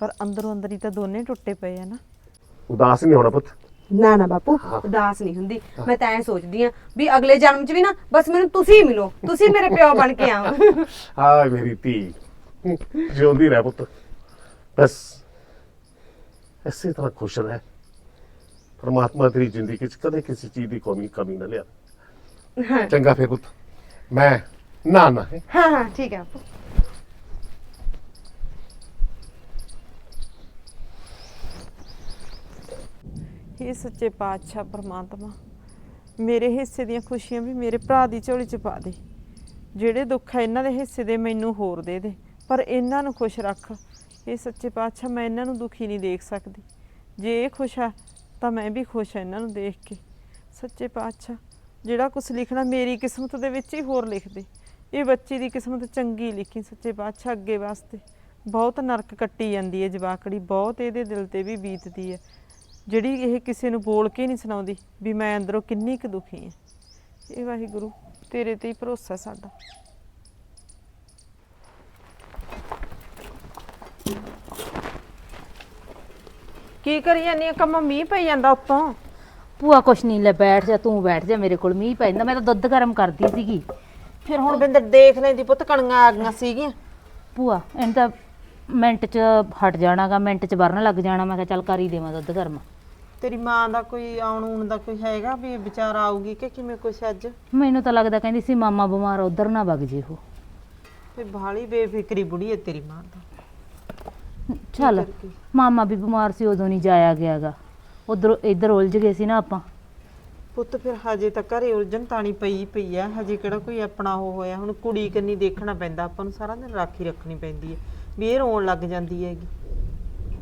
ਪਰ ਅੰਦਰੋਂ ਅੰਦਰ ਹੀ ਤਾਂ ਦੋਨੇ ਟੁੱਟੇ ਪਏ ਆ ਨਾ। ਉਦਾਸ ਨਹੀਂ ਹੋਣਾ ਪੁੱਤ। ਨਾ ਨਾ ਬਾਪੂ ਉਦਾਸ ਨਹੀਂ ਹੁੰਦੀ। ਮੈਂ ਤਾਂ ਐਂ ਸੋਚਦੀ ਆ ਵੀ ਅਗਲੇ ਜਨਮ 'ਚ ਵੀ ਨਾ ਬਸ ਮੈਨੂੰ ਤੁਸੀਂ ਮਿਲੋ ਤੁਸੀਂ ਮੇਰੇ ਪਿਓ ਬਣ ਕੇ ਆਓ। ਹਾਏ ਮੇਰੀ ਧੀ ਜਿਉਂਦੀ ਰਹਿ ਪੁੱਤ। ਬਸ ਐਸੇ ਤਰ੍ਹਾਂ ਖੁਸ਼ ਰਹਿ। ਪਰਮਾਤਮਾ ਤੇਰੀ ਜ਼ਿੰਦਗੀ 'ਚ ਕਦੇ ਕਿਸੇ ਚੀਜ਼ ਦੀ ਕਮੀ ਕਮੀ ਨਾ ਲਿਆ। ਹਾਂ। ਚੰਗਾ ਫਿਰ ਪੁੱਤ। ਮੈਂ ਨਾ ਨਾ। ਹਾਂ ਹਾਂ ਠੀਕ ਹੈ। ਬਾਪੂ ਹੇ ਸੱਚੇ ਪਾਤਸ਼ਾਹ ਪਰਮਾਤਮਾ ਮੇਰੇ ਹਿੱਸੇ ਦੀਆਂ ਖੁਸ਼ੀਆਂ ਵੀ ਮੇਰੇ ਭਰਾ ਦੀ ਝੋਲੀ 'ਚ ਪਾ ਦੇ। ਜਿਹੜੇ ਦੁੱਖ ਆ ਇਹਨਾਂ ਦੇ ਹਿੱਸੇ ਦੇ ਮੈਨੂੰ ਹੋਰ ਦੇ ਦੇ। ਪਰ ਇਹਨਾਂ ਨੂੰ ਖੁਸ਼ ਰੱਖ। ਇਹ ਸੱਚੇ ਪਾਤਸ਼ਾਹ ਮੈਂ ਇਹਨਾਂ ਨੂੰ ਦੁਖੀ ਨਹੀਂ ਦੇਖ ਸਕਦੀ। ਜੇ ਇਹ ਖੁਸ਼ ਆ ਤਾਂ ਮੈਂ ਵੀ ਖੁਸ਼ ਆ ਇਹਨਾਂ ਨੂੰ ਦੇਖ ਕੇ। ਸੱਚੇ ਪਾਤਸ਼ਾਹ, ਜਿਹੜਾ ਕੁਝ ਲਿਖਣਾ ਮੇਰੀ ਕਿਸਮਤ ਦੇ ਵਿੱਚ ਹੀ ਹੋਰ ਲਿਖ ਦੇ। ਇਹ ਬੱਚੀ ਦੀ ਕਿਸਮਤ ਚੰਗੀ ਲਿਖੀ ਸੱਚੇ ਪਾਤਸ਼ਾਹ ਅੱਗੇ ਵਾਸਤੇ। ਬਹੁਤ ਨਰਕ ਕੱਟੀ ਜਾਂਦੀ ਹੈ ਜਵਾਕੜੀ, ਬਹੁਤ ਇਹਦੇ ਦਿਲ ਤੇ ਵੀ ਬੀਤਦੀ ਹੈ। ਜਿਹੜੀ ਇਹ ਕਿਸੇ ਨੂੰ ਬੋਲ ਕੇ ਨਹੀਂ ਸੁਣਾਉਂਦੀ ਵੀ ਮੈਂ ਅੰਦਰੋਂ ਕਿੰਨੀ ਕੁ ਦੁਖੀ ਹਾਂ। ਇਹ ਵਾਹਿਗੁਰੂ ਤੇਰੇ ਤੇ ਹੀ ਭਰੋਸਾ ਸਾਡਾ। ਕੀ ਕਰੀ ਜਾਂਦੀ ਆ? ਕੰਮਾ ਮੀਂਹ ਪਈ ਜਾਂਦਾ ਉੱਤੋਂ। ਭੂਆ ਕੁਛ ਨਹੀਂ ਲੈ ਬੈਠ ਜਾ ਤੂੰ ਬੈਠ ਜਾ ਮੇਰੇ ਕੋਲ ਮੀਂਹ ਪੈਂਦਾ ਮੈਂ ਤਾਂ ਦੁੱਧ ਗਰਮ ਕਰਦੀ ਸੀਗੀ। ਫਿਰ ਹੁਣ ਬਿੰਦਰ ਦੇਖ ਲੈਂਦੀ ਪੁੱਤ ਕਣੀਆਂ ਆ ਗਈਆਂ ਸੀਗੀਆਂ। ਭੂਆ ਇਹਨੂੰ ਤਾਂ ਮਿੰਟ 'ਚ ਹਟ ਜਾਣਾਗਾ ਮਿੰਟ 'ਚ ਵਰਨ ਲੱਗ ਜਾਣਾ। ਮੈਂ ਕਿਹਾ ਚੱਲ ਕਰ ਹੀ ਦੇਵਾਂ ਦੁੱਧ ਗਰਮ। ਤੇਰੀ ਮਾਂ ਦਾ ਕੋਈ ਆਉਣ ਊਣ ਦਾ ਕੋਈ ਹੈਗਾ ਵੀ ਵਿਚਾਰ ਆਊਗੀ ਕਿ ਕਿਵੇਂ ਕੁਛ ਅੱਜ? ਮੈਨੂੰ ਤਾਂ ਲੱਗਦਾ ਕਹਿੰਦੀ ਸੀ ਮਾਮਾ ਬਿਮਾਰ ਉਧਰ ਨਾ ਵਗ ਜੇ ਉਹ। ਫੇ ਬਾਹਲੀ ਬੇਫਿਕਰੀ ਬੁੜੀ ਹੈ ਤੇਰੀ ਮਾਂ ਤਾਂ। ਚੱਲ ਕਰਕੇ? ਮਾਮਾ ਵੀ ਬਿਮਾਰ ਸੀ ਉਦੋਂ ਨਹੀਂ ਜਾਇਆ ਗਿਆਗਾ। ਉਧਰ ਇੱਧਰ ਉਲਝ ਗਏ ਸੀ ਨਾ ਆਪਾਂ। ਪੁੱਤ ਫਿਰ ਹਜੇ ਤਾਂ ਘਰੇ ਉਲਝਣ ਤਾਣੀ ਪਈ ਪਈ ਆ। ਹਜੇ ਕਿਹੜਾ ਕੋਈ ਆਪਣਾ ਉਹ ਹੋਇਆ? ਹੁਣ ਕੁੜੀ ਕੰਨੀ ਦੇਖਣਾ ਪੈਂਦਾ ਆਪਾਂ ਨੂੰ ਸਾਰਾ ਦਿਨ ਰਾਖੀ ਰੱਖਣੀ ਪੈਂਦੀ ਹੈ ਵੀ ਇਹ ਰੋਣ ਲੱਗ ਜਾਂਦੀ ਹੈਗੀ।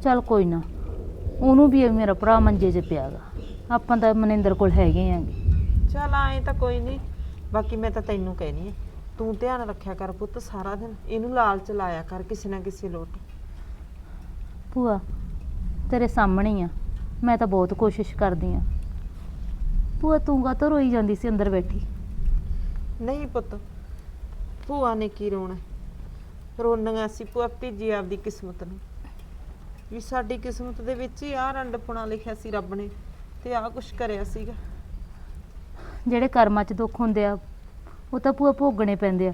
ਚੱਲ ਕੋਈ ਨਾ ਉਹਨੂੰ ਵੀ ਇਹ ਮੇਰਾ ਭਰਾ ਮੰਜੇ 'ਚ ਪਿਆਗਾ ਆਪਾਂ ਤਾਂ ਮਨਿੰਦਰ ਕੋਲ ਹੈਗੇ ਆਂਗੇ। ਚੱਲ ਆਏ ਤਾਂ ਕੋਈ ਨਹੀਂ ਬਾਕੀ ਮੈਂ ਤਾਂ ਤੈਨੂੰ ਕਹਿਨੀ ਆ ਤੂੰ ਧਿਆਨ ਰੱਖਿਆ ਕਰ ਪੁੱਤ ਸਾਰਾ ਦਿਨ ਇਹਨੂੰ ਲਾਲਚ ਲਾਇਆ ਕਰ ਕਿਸੇ ਨਾ ਕਿਸੇ ਲੋਟ। ਭੂਆ ਤੇਰੇ ਸਾਹਮਣੇ ਹੀ ਆ। ਮੈਂ ਤਾਂ ਬਹੁਤ ਕੋਸ਼ਿਸ਼ ਕਰਦੀ ਆ। ਭੂਆ ਤੂੰ ਕਾਹਤੋਂ ਰੋਈ ਜਾਂਦੀ ਸੀ ਅੰਦਰ ਬੈਠੀ? ਨਹੀਂ ਪੁੱਤ ਭੂਆ ਨੇ ਕੀ ਰੋਣਾ? ਰੋਣੀਆਂ ਸੀ ਭੂਆ ਭਤੀਜੀ ਆਪਦੀ ਕਿਸਮਤ ਨੂੰ। ਵੀ ਸਾਡੀ ਕਿਸਮਤ ਦੇ ਵਿੱਚ ਹੀ ਆਹ ਰੰਡਪੁਣਾ ਲਿਖਿਆ ਸੀ ਰੱਬ ਨੇ ਤੇ ਆਹ ਕੁਛ ਕਰਿਆ ਸੀਗਾ। ਜਿਹੜੇ ਕਰਮਾਂ 'ਚ ਦੁੱਖ ਹੁੰਦੇ ਆ, ਉਹ ਤਾਂ ਭੂਆ ਭੋਗਣੇ ਪੈਂਦੇ ਆ।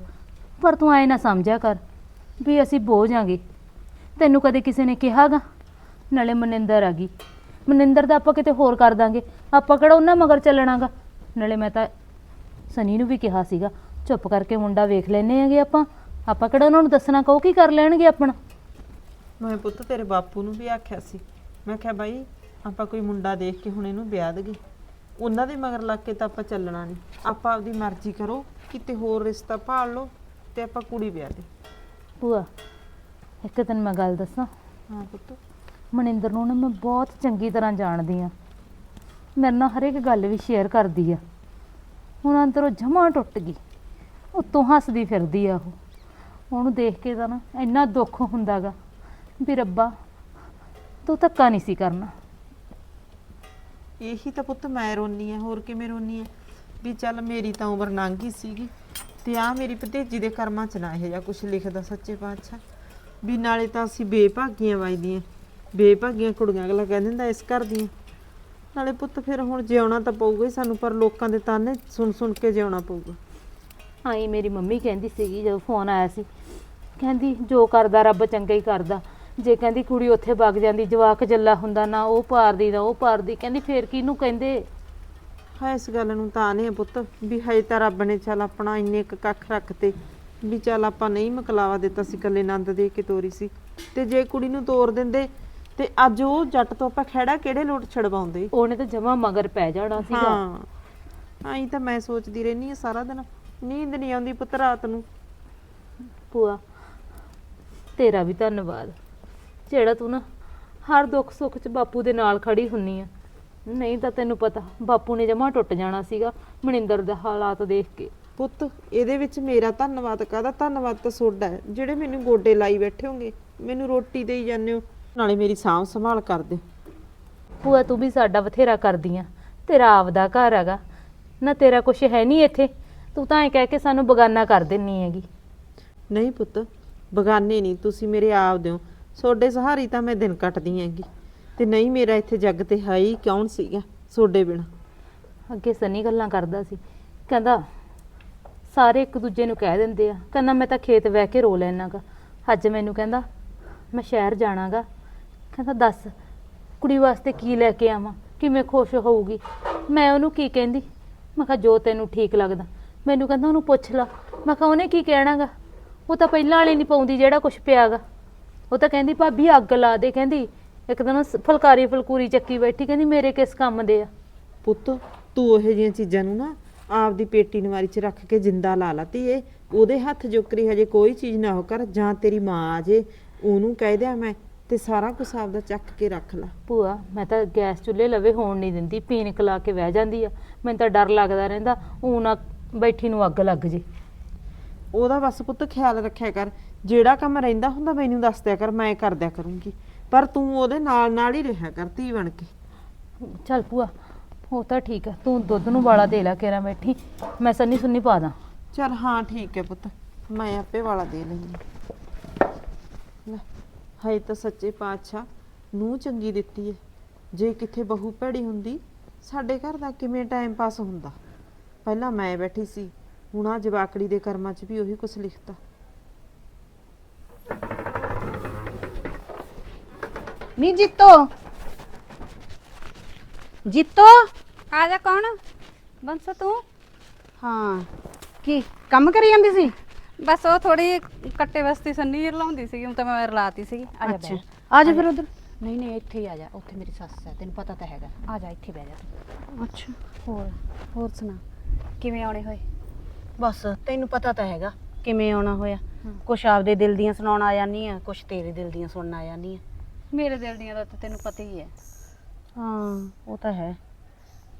ਪਰ ਤੂੰ ਐ ਨਾ ਸਮਝਿਆ ਕਰ ਵੀ ਅਸੀਂ ਬੋਝ ਆਂਗੇ ਤੈਨੂੰ ਕਦੇ ਕਿਸੇ ਨੇ ਕਿਹਾਗਾ? ਨਾਲੇ ਮਨਿੰਦਰ ਆ ਗਈ ਮਨਿੰਦਰ ਦਾ ਆਪਾਂ ਕਿਤੇ ਹੋਰ ਕਰ ਦਾਂਗੇ। ਆਪਾਂ ਕਿਹੜਾ ਉਹਨਾਂ ਮਗਰ ਚੱਲਣਾਗਾ? ਨਾਲੇ ਮੈਂ ਤਾਂ ਸਨੀ ਨੂੰ ਵੀ ਕਿਹਾ ਸੀਗਾ, ਚੁੱਪ ਕਰਕੇ ਮੁੰਡਾ ਵੇਖ ਲੈਨੇ ਆਂਗੇ ਆਪਾਂ। ਆਪਾਂ ਕਿਹੜਾ ਉਹਨਾਂ ਨੂੰ ਦੱਸਣਾ, ਕਹੋ ਕੀ ਕਰ ਲੈਣਗੇ ਆਪਣਾ? ਮੈਂ ਪੁੱਤ ਤੇਰੇ ਬਾਪੂ ਨੂੰ ਵੀ ਆਖਿਆ ਸੀ। ਮੈਂ ਕਿਹਾ ਬਾਈ ਆਪਾਂ ਕੋਈ ਮੁੰਡਾ ਦੇਖ ਕੇ ਹੁਣ ਇਹਨੂੰ ਵਿਆਹ ਦਗੇ ਉਹਨਾਂ ਦੇ ਮਗਰ ਲੱਗ ਕੇ ਤਾਂ ਆਪਾਂ ਚੱਲਣਾ ਨਹੀਂ। ਆਪਾਂ ਆਪਦੀ ਮਰਜ਼ੀ ਕਰੋ ਕਿਤੇ ਹੋਰ ਰਿਸ਼ਤਾ ਭਾਲ ਲਓ ਤੇ ਆਪਾਂ ਕੁੜੀ ਵਿਆਹ ਦੇ। ਭੂਆ ਇੱਕ ਦਿਨ ਮੈਂ ਗੱਲ ਦੱਸਾਂ? ਹਾਂ ਪੁੱਤ। ਮਨਿੰਦਰ ਨੂੰ ਨਾ ਮੈਂ ਬਹੁਤ ਚੰਗੀ ਤਰ੍ਹਾਂ ਜਾਣਦੀ ਆ ਮੇਰੇ ਨਾਲ ਹਰ ਇੱਕ ਗੱਲ ਵੀ ਸ਼ੇਅਰ ਕਰਦੀ ਆ। ਹੁਣ ਅੰਦਰੋਂ ਜਮਾ ਟੁੱਟ ਗਈ। ਉੱਤੋਂ ਹੱਸਦੀ ਫਿਰਦੀ ਆ ਉਹ। ਉਹਨੂੰ ਦੇਖ ਕੇ ਤਾਂ ਨਾ ਇੰਨਾ ਦੁੱਖ ਹੁੰਦਾਗਾ। ਵੀ ਰੱਬਾ ਤੂੰ ਧੱਕਾ ਨਹੀਂ ਸੀ ਕਰਨਾ। ਇਹੀ ਤਾਂ ਪੁੱਤ ਮੈਂ ਰੋਨੀ ਆ ਹੋਰ ਕਿਵੇਂ ਰੋਨੀ ਆ ਵੀ ਚੱਲ ਮੇਰੀ ਤਾਂ ਉਮਰ ਲੰਘ ਗਈ ਸੀਗੀ ਤੇ ਆ ਮੇਰੀ ਭਤੀਜੀ ਦੇ ਕਰਮਾਂ ਚ ਨਾ ਇਹ ਜਾਂ ਕੁਝ ਲਿਖਦਾ ਸੱਚੇ ਪਾਤਸ਼ਾਹ। ਵੀ ਨਾਲੇ ਤਾਂ ਅਸੀਂ ਬੇਭਾਗੀਆਂ ਵਜਦੀਆਂ ਬੇਭਾਗੀਆਂ ਕੁੜੀਆਂ ਅਗਲਾ ਕਹਿ ਦਿੰਦਾ ਇਸ ਘਰ ਦੀਆਂ। ਨਾਲੇ ਪੁੱਤ ਫਿਰ ਹੁਣ ਜਿਉਣਾ ਤਾਂ ਪਊਗਾ ਹੀ ਸਾਨੂੰ ਪਰ ਲੋਕਾਂ ਦੇ ਤਾਨੇ ਸੁਣ ਸੁਣ ਕੇ ਜਿਉਣਾ ਪਊਗਾ। ਆਈ ਮੇਰੀ ਮੰਮੀ ਕਹਿੰਦੀ ਸੀਗੀ ਜਦੋਂ ਫੋਨ ਆਇਆ ਸੀ। ਕਹਿੰਦੀ ਜੋ ਕਰਦਾ ਰੱਬ ਚੰਗਾ ਹੀ ਕਰਦਾ। ਜੇ ਕਹਿੰਦੀ ਕੁੜੀ ਉੱਥੇ ਵਗ ਜਾਂਦੀ ਜਵਾਕ ਜੱਲਾ ਹੁੰਦਾ ਨਾ ਉਹ ਪਾਰਦੀ ਨਾ ਉਹ ਪਾਰਦੀ ਕਹਿੰਦੀ ਫੇਰ ਕਿਹਨੂੰ ਕਹਿੰਦੇ? ਹਾਂ ਇਸ ਗੱਲ ਨੂੰ ਤਾਂ ਨੇ ਪੁੱਤ ਵੀ ਹਜੇ ਤਾਂ ਰੱਬ ਨੇ ਚੱਲ ਆਪਣਾ ਇੰਨੇ ਕੁ ਕੱਖ ਰੱਖਤੇ ਵੀ ਚੱਲ ਆਪਾਂ ਨਹੀਂ ਮਕਲਾਵਾ ਦਿੱਤਾ ਸੀ ਕੱਲੇ ਨੰਦ ਦੇ ਕੇ ਤੋਰੀ ਸੀ। ਤੇ ਜੇ ਕੁੜੀ ਨੂੰ ਤੋਰ ਦਿੰਦੇ ਤੇ ਅੱਜ ਉਹ ਜੱਟ ਤੋਂ ਆਪਾਂ ਖਹਿੜਾ ਕਿਹੜੇ ਲੋਟ ਛਡਵਾਉਂਦੇ? ਉਹਨੇ ਤਾਂ ਜਮਾ ਮਗਰ ਪੈ ਜਾਣਾ ਸੀਗਾ। ਹਾਂ ਆਈ ਤਾਂ ਮੈਂ ਸੋਚਦੀ ਰਹਿਨੀ ਆ ਸਾਰਾ ਦਿਨ ਨੀਂਦ ਨਹੀਂ ਆਉਂਦੀ ਪੁੱਤ ਰਾਤ ਨੂੰ। ਭੂਆ ਤੇਰਾ ਵੀ ਧੰਨਵਾਦ। ਜਿਹੜਾ ਤੂੰ ਨਾ ਹਰ ਦੁੱਖ ਸੁੱਖ 'ਚ ਬਾਪੂ ਦੇ ਨਾਲ ਖੜੀ ਹੁੰਨੀ ਆ। ਨਹੀਂ ਤਾਂ ਤੈਨੂੰ ਪਤਾ ਬਾਪੂ ਨੇ ਜਮਾ ਟੁੱਟ ਜਾਣਾ ਸੀਗਾ ਮਨਿੰਦਰ ਦਾ ਹਾਲਾਤ ਦੇਖ ਕੇ। ਪੁੱਤ ਇਹਦੇ ਵਿੱਚ ਮੇਰਾ ਧੰਨਵਾਦ ਕਾਹਦਾ? ਧੰਨਵਾਦ ਤਾਂ ਤੁਹਾਡਾ ਹੈ ਜਿਹੜੇ ਮੈਨੂੰ ਗੋਡੇ ਲਾਈ ਬੈਠੇ ਹੋਗੇ ਮੈਨੂੰ ਰੋਟੀ ਦੇਈ ਜਾਂਦੇ ਹੋ। ਨਾਲੇ ਮੇਰੀ ਸਾਂਭ ਸੰਭਾਲ ਕਰਦੇ ਭੂਆ ਤੂੰ ਵੀ ਸਾਡਾ ਬਥੇਰਾ ਕਰਦੀ ਆ। ਤੇਰਾ ਆਪਦਾ ਘਰ ਹੈਗਾ। ਨਾ ਤੇਰਾ ਕੁਛ ਹੈ ਨਹੀਂ ਇੱਥੇ। ਤੂੰ ਤਾਂ ਐ ਕਹਿ ਕੇ ਸਾਨੂੰ ਬਗਾਨਾ ਕਰ ਦਿੰਨੀ ਹੈਗੀ। ਨਹੀਂ ਪੁੱਤ ਬਗਾਨੇ ਨਹੀਂ ਤੁਸੀਂ ਮੇਰੇ ਆਪ ਦਿਓ। ਤੁਹਾਡੇ ਸਹਾਰੀ ਤਾਂ ਮੈਂ ਦਿਨ ਕੱਟਦੀ ਹੈਗੀ। ਤੇ ਨਹੀਂ ਮੇਰਾ ਇੱਥੇ ਜੱਗ ਤੇ ਹੈ ਹੀ ਕੌਣ ਸੀਗਾ ਤੁਹਾਡੇ ਬਿਨਾ। ਅੱਗੇ ਸਨੀ ਗੱਲਾਂ ਕਰਦਾ ਸੀ। ਕਹਿੰਦਾ, ਸਾਰੇ ਇੱਕ ਦੂਜੇ ਨੂੰ ਕਹਿ ਦਿੰਦੇ ਆ। ਕਹਿੰਦਾ, ਮੈਂ ਤਾਂ ਖੇਤ ਬਹਿ ਕੇ ਰੋ ਲੈਣਾਗਾ ਅੱਜ ਮੈਨੂੰ ਕਹਿੰਦਾ, ਮੈਂ ਸ਼ਹਿਰ ਜਾਣਾਗਾ ਕਹਿੰਦਾ, ਦੱਸ, ਕੁੜੀ ਵਾਸਤੇ ਕੀ ਲੈ ਕੇ ਆਵਾਂ? ਕਿਵੇਂ ਖੁਸ਼ ਹੋਊਗੀ? ਮੈਂ ਉਹਨੂੰ ਕੀ ਕਹਿੰਦੀ? ਮੈਂ ਕਿਹਾ, ਜੋ ਤੈਨੂੰ ਠੀਕ ਲੱਗਦਾ। ਮੈਨੂੰ ਕਹਿੰਦਾ, ਉਹਨੂੰ ਪੁੱਛ ਲਾ। ਮੈਂ ਕਿਹਾ, ਉਹਨੇ ਕੀ ਕਹਿਣਾਗਾ ਉਹ ਤਾਂ ਪਹਿਲਾਂ ਵਾਲੇ ਨਹੀਂ ਪਾਉਂਦੀ ਜਿਹੜਾ ਕੁਝ ਪਿਆਗਾ ਉਹ ਤਾਂ ਕਹਿੰਦੀ ਭਾਬੀ ਅੱਗ ਲਾ ਦੇ ਕਹਿੰਦੀ। ਇੱਕ ਦਿਨ ਸ- ਫੁਲਕਾਰੀ ਫੁਲਕੂਰੀ ਚੱਕੀ ਬੈਠੀ ਕਹਿੰਦੀ ਮੇਰੇ ਕਿਸ ਕੰਮ ਦੇ ਆ? ਪੁੱਤ ਤੂੰ ਉਹੋ ਜਿਹੀਆਂ ਚੀਜ਼ਾਂ ਨੂੰ ਨਾ ਆਪਦੀ ਪੇਟੀ ਨਵਾਰੀ 'ਚ ਰੱਖ ਕੇ ਜਿੰਦਾ ਲਾ ਲਾ ਧੀਏ। ਉਹਦੇ ਹੱਥ ਜੋਕਰੀ ਹਜੇ ਕੋਈ ਚੀਜ਼ ਨਾ ਹੋ ਕਰ ਜਾਂ ਤੇਰੀ ਮਾਂ ਆ ਜੇ ਉਹਨੂੰ ਕਹਿ ਦਿਆਂ ਮੈਂ ਤੇ ਸਾਰਾ ਕੁਝ ਆਪਦਾ ਚੱਕ ਕੇ ਰੱਖ ਲਾ। ਭੂਆ ਮੈਂ ਤਾਂ ਗੈਸ ਚੁੱਲ੍ਹੇ ਲਵੇ ਹੋਣ ਨਹੀਂ ਦਿੰਦੀ ਪੀਣਕ ਲਾ ਕੇ ਬਹਿ ਜਾਂਦੀ ਆ। ਮੈਨੂੰ ਤਾਂ ਡਰ ਲੱਗਦਾ ਰਹਿੰਦਾ ਊ ਨਾ ਬੈਠੀ ਨੂੰ ਅੱਗ ਲੱਗ ਜੇ। ਉਹਦਾ ਬਸ ਪੁੱਤ ਖਿਆਲ ਰੱਖਿਆ ਕਰ ਜਿਹੜਾ ਕੰਮ ਰਹਿੰਦਾ ਹੁੰਦਾ ਮੈਨੂੰ ਦੱਸ ਦਿਆ ਕਰ ਮੈਂ ਕਰ ਦਿਆ ਕਰੂੰਗੀ। ਪਰ ਤੂੰ ਉਹਦੇ ਨਾਲ ਨਾਲ ਹੀ ਰਿਹਾ ਕਰ ਧੀ ਬਣ ਕੇ। ਚੱਲ ਭੂਆ ਉਹ ਤਾਂ ਠੀਕ ਆ। ਤੂੰ ਦੁੱਧ ਨੂੰ ਵਾਲਾ ਦੇ ਲੈ ਕੇਰਾ ਬੈਠੀ। ਮੈਂ ਸੰਨੀ ਸੁੰਨੀ ਪਾ ਦਾਂ। ਚਲ ਹਾਂ ਠੀਕ ਹੈ ਪੁੱਤ। ਮੈਂ ਆਪੇ ਵਾਲਾ ਦੇ ਲੈਂਦੀ ਲੈ ਹੈ ਤਾਂ ਸੱਚੇ ਪਾਤਸ਼ਾਹ ਨੂੰ ਚੰਗੀ ਦਿੱਤੀ ਹੈ। ਜੇ ਕਿੱਥੇ ਬਹੂ ਭੈੜੀ ਹੁੰਦੀ ਸਾਡੇ ਘਰ ਦਾ ਕਿਵੇਂ ਟਾਈਮ ਪਾਸ ਹੁੰਦਾ? ਪਹਿਲਾਂ ਮੈਂ ਬੈਠੀ ਸੀ ਹੁਣ ਆ ਜਵਾਕੜੀ ਦੇ ਕਰਮਾਂ 'ਚ ਵੀ ਉਹੀ ਕੁਝ ਲਿਖਤਾ। ਨੀ ਜੀਤੋ। ਜੀਤੋ? ਆ ਜਾ ਕੌਣ? ਬੰਸ ਤੂੰ? ਹਾਂ ਕੀ ਕੰਮ ਕਰੀ ਜਾਂਦੀ ਸੀ? ਬਸ ਉਹ ਥੋੜੀ ਕੱਟੇ ਵਸਤੀ ਸੰਨੀ ਰਲਾਉਂਦੀ ਸੀਗੀ ਹੁਣ ਤਾਂ ਮੈਂ ਰਲਾਤੀ ਸੀਗੀ। ਆ ਜਾ ਬਹਿ ਆ ਜਾ ਫਿਰ ਉਧਰ। ਨਹੀਂ ਨਹੀਂ ਇੱਥੇ ਹੀ ਆ ਜਾ ਉੱਥੇ ਮੇਰੀ ਸੱਸ ਹੈ ਤੈਨੂੰ ਪਤਾ ਤਾਂ ਹੈਗਾ। ਆ ਜਾ ਇੱਥੇ ਬਹਿ ਜਾ ਤੂੰ। ਅੱਛਾ। ਹੋਰ ਹੋਰ ਸੁਣਾ ਕਿਵੇਂ ਆਉਣੇ ਹੋਏ? ਬਸ ਤੈਨੂੰ ਪਤਾ ਤਾਂ ਹੈਗਾ ਕਿਵੇਂ ਆਉਣਾ ਹੋਇਆ। ਕੁਛ ਆਪਦੇ ਦਿਲ ਦੀਆਂ ਸੁਣਾਉਣ ਆ ਜਾਂਦੀ ਆ ਕੁਛ ਤੇਰੇ ਦਿਲ ਦੀਆਂ ਸੁਣਨ ਆ ਜਾਂਦੀ ਆ। ਮੇਰੇ ਦਿਲ ਦੀਆਂ ਦਾ ਤਾਂ ਤੈਨੂੰ ਪਤਾ ਹੀ ਹੈ। ਹਾਂ ਉਹ ਤਾਂ ਹੈ।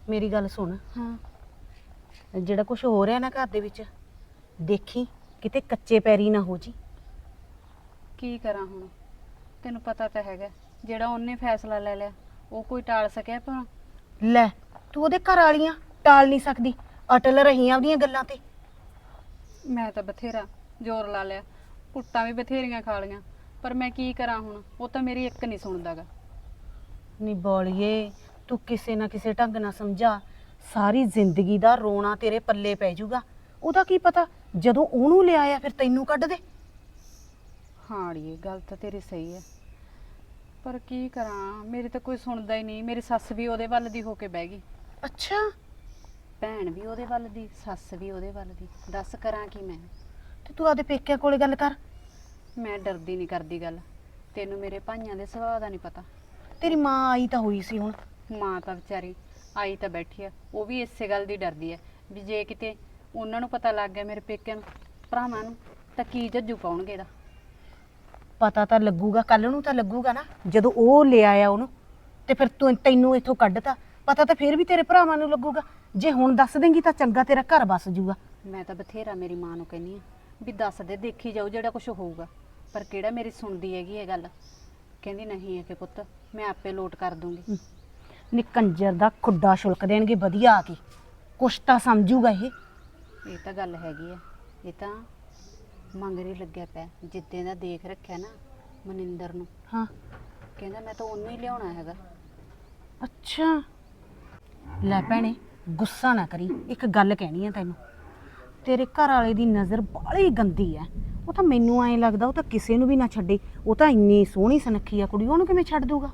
ਮੇਰੀ ਗੱਲ ਸੁਣ। ਹਾਂ। ਜਿਹੜਾ ਕੁਛ ਹੋ ਰਿਹਾ ਨਾ ਘਰ ਦੇ ਵਿੱਚ ਦੇਖੀ ਕਿਤੇ ਕੱਚੇ ਪੈਰੀ ਨਾ ਹੋ ਜੀ। ਕੀ ਕਰਾਂ ਹੁਣ? ਤੈਨੂੰ ਪਤਾ ਤਾਂ ਹੈਗਾ ਜਿਹੜਾ ਉਹਨੇ ਫੈਸਲਾ ਲੈ ਲਿਆ ਉਹ ਕੋਈ ਟਾਲ ਸਕਿਆ ਭਲਾ ਲੈ ਤੂੰ ਉਹਦੇ ਘਰ ਵਾਲੀਆਂ ਟਾਲ ਨਹੀਂ ਸਕਦੀ ਅਟਲ ਰਹੀ ਆਪਦੀਆਂ ਗੱਲਾਂ ਤੇ। ਮੈਂ ਤਾਂ ਬਥੇਰਾ ਜ਼ੋਰ ਲਾ ਲਿਆ ਕੁੱਟਾਂ ਵੀ ਬਥੇਰੀਆਂ ਖਾ ਲੀਆਂ ਪਰ ਮੈਂ ਕੀ ਕਰਾਂ ਹੁਣ? ਉਹ ਤਾਂ ਮੇਰੀ ਇੱਕ ਨਹੀਂ ਸੁਣਦਾਗਾ। ਨੀ ਬੋਲੀਏ ਤੂੰ ਕਿਸੇ ਨਾ ਕਿਸੇ ਢੰਗ ਨਾਲ ਸਮਝਾ ਸਾਰੀ ਜ਼ਿੰਦਗੀ ਦਾ ਰੋਣਾ ਤੇਰੇ ਪੱਲੇ ਪੈ ਜਾਊਗਾ। ਉਹਦਾ ਕੀ ਪਤਾ ਜਦੋਂ ਉਹਨੂੰ ਲਿਆਇਆ ਫਿਰ ਤੈਨੂੰ ਕੱਢ ਦੇ। ਹਾਂ ਅੜੀਏ ਗੱਲ ਤਾਂ ਤੇਰੀ ਸਹੀ ਹੈ। ਪਰ ਕੀ ਕਰਾਂ? ਮੇਰੀ ਤਾਂ ਕੋਈ ਸੁਣਦਾ ਹੀ ਨਹੀਂ। ਮੇਰੀ ਸੱਸ ਵੀ ਉਹਦੇ ਵੱਲ ਦੀ ਹੋ ਕੇ ਬਹਿ ਗਈ। ਅੱਛਾ। ਭੈਣ ਵੀ ਉਹਦੇ ਵੱਲ ਦੀ ਸੱਸ ਵੀ ਉਹਦੇ ਵੱਲ ਦੀ। ਦੱਸ ਕਰਾਂ ਕੀ ਮੈਂ? ਤੇ ਤੂੰ ਆਦੇ ਪੇਕਿਆਂ ਕੋਲੇ ਗੱਲ ਕਰ। ਮੈਂ ਡਰਦੀ ਨਹੀਂ ਕਰਦੀ ਗੱਲ। ਤੈਨੂੰ ਮੇਰੇ ਭਾਈਆਂ ਦੇ ਸੁਭਾਅ ਦਾ ਨਹੀਂ ਪਤਾ। ਤੇਰੀ ਮਾਂ ਆਈ ਤਾਂ ਹੋਈ ਸੀ ਹੁਣ। ਮਾਂ ਤਾਂ ਵਿਚਾਰੀ ਆਈ ਤਾਂ ਬੈਠੀ ਆ। ਉਹ ਵੀ ਇਸੇ ਗੱਲ ਦੀ ਡਰਦੀ ਹੈ ਵੀ ਜੇ ਕਿਤੇ ਉਹਨਾਂ ਨੂੰ ਪਤਾ ਲੱਗ ਗਿਆ ਮੇਰੇ ਪੇਕਿਆਂ ਨੂੰ ਭਰਾਵਾਂ ਨੂੰ ਤਾਂ ਕੀ ਜੱਜੂ ਪਾਉਣਗੇ ਇਹਦਾ? ਪਤਾ ਤਾਂ ਲੱਗੂਗਾ ਕੱਲ ਨੂੰ ਤਾਂ ਲੱਗੂਗਾ ਨਾ। ਜਦੋਂ ਉਹ ਲਿਆਇਆ ਉਹਨੂੰ ਤੇ ਫਿਰ ਤੂੰ ਤੈਨੂੰ ਇੱਥੋਂ ਕੱਢਤਾ। ਪਤਾ ਤਾਂ ਫਿਰ ਵੀ ਤੇਰੇ ਭਰਾਵਾਂ ਨੂੰ ਲੱਗੂਗਾ। ਜੇ ਹੁਣ ਦੱਸ ਦੇਂਗੀ ਤਾਂ ਚੰਗਾ ਤੇਰਾ ਘਰ ਬਸ ਜੂਗਾ ਮੈਂ ਤਾਂ ਬਥੇਰਾ ਮੇਰੀ ਮਾਂ ਨੂੰ ਕਹਿੰਨੀ ਆ ਵੀ ਦੱਸ ਦੇ ਦੇਖੀ ਜਾਊ ਜਿਹੜਾ ਕੁਝ ਹੋਊਗਾ। ਪਰ ਕਿਹੜਾ ਮੇਰੀ ਸੁਣਦੀ ਹੈਗੀ ਇਹ ਗੱਲ? ਕਹਿੰਦੀ ਨਹੀਂ ਹੈ ਕਿ ਪੁੱਤ ਮੈਂ ਆਪੇ ਲੋਟ ਕਰ ਦੂੰਗੀ। ਨੀ ਕੰਜਰ ਦਾ ਖੁੱਡਾ ਛੁਲਕ ਦੇਣਗੇ ਵਧੀਆ ਆ ਕੇ। ਕੁਛ ਤਾਂ ਸਮਝੂਗਾ ਇਹ। ਇਹ ਤਾਂ ਗੱਲ ਹੈਗੀ ਆ। ਇਹ ਤਾਂ ਮੰਗਰੀ ਲੱਗਿਆ ਪਿਆ। ਜਿੱਦੇ ਦਾ ਦੇਖ ਰੱਖਿਆ ਨਾ ਮਨਿੰਦਰ ਨੂੰ। ਹਾਂ। ਕਹਿੰਦਾ ਮੈਂ ਤਾਂ ਉਹਨੂੰ ਹੀ ਲਿਆਉਣਾ ਹੈਗਾ। ਅੱਛਾ। ਲੈ ਭੈਣੇ ਗੁੱਸਾ ਨਾ ਕਰੀ। ਇੱਕ ਗੱਲ ਕਹਿਣੀ ਆ ਤੈਨੂੰ। ਤੇਰੇ ਘਰ ਵਾਲੇ ਦੀ ਨਜ਼ਰ ਬਾਹਲੀ ਗੰਦੀ ਐ। ਉਹ ਤਾਂ ਮੈਨੂੰ ਐਂ ਲੱਗਦਾ, ਉਹ ਤਾਂ ਕਿਸੇ ਨੂੰ ਵੀ ਨਾ ਛੱਡੇ। ਉਹ ਤਾਂ ਇੰਨੀ ਸੋਹਣੀ ਸੁਨੱਖੀ ਆ ਕੁੜੀ, ਉਹਨੂੰ ਕਿਵੇਂ ਛੱਡ ਦੂਗਾ